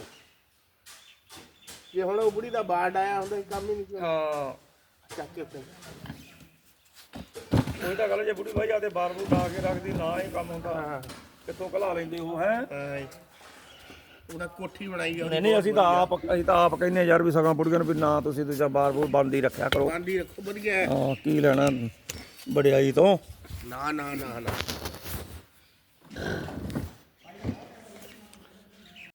ਜੇ ਹੁਣ ਉਹ ਬੁੜੀ ਦਾ ਬਾੜ ਆਇਆ ਹੁੰਦਾ ਇਹ ਕੰਮ ਹੀ ਨਹੀਂ ਕੀਤਾ ਹਾਂ। ਚੱਕ ਕੇ ਫਿਰ ਉਹੀ ਤਾਂ ਗੱਲ ਜੇ ਬੁੜੀ ਬਾਈ ਆਦੇ ਬਾਰ ਬੂਰ ਲਾ ਕੇ ਰੱਖਦੀ ਨਾ ਇਹ ਕੰਮ ਹੁੰਦਾ। ਹਾਂ। ਕਿੱਥੋਂ ਘਲਾ ਲੈਂਦੇ ਉਹ ਹੈ? ਉਹਦਾ ਕੋਠੀ ਬਣਾਈ ਆ ਨਹੀਂ ਨਹੀਂ ਅਸੀਂ ਤਾਂ ਆਪ ਅਸੀਂ ਤਾਂ ਆਪ ਕਹਿੰਦੇ ਹਾਂ ਯਾਰ ਵੀ ਸਗਾਂ ਬੁੜੀਆਂ ਨੂੰ ਵੀ ਨਾ ਤੁਸੀਂ ਦੂਜਾ ਬਾਰ ਬੂਰ ਬੰਦ ਹੀ ਰੱਖਿਆ ਕਰੋ। ਬਾਂਦੀ ਰੱਖੋ ਵਧੀਆ ਹੈ। ਹਾਂ ਕੀ ਲੈਣਾ ਵਡਿਆਈ ਤੋਂ? ਨਾ ਨਾ ਨਾ ਨਾ।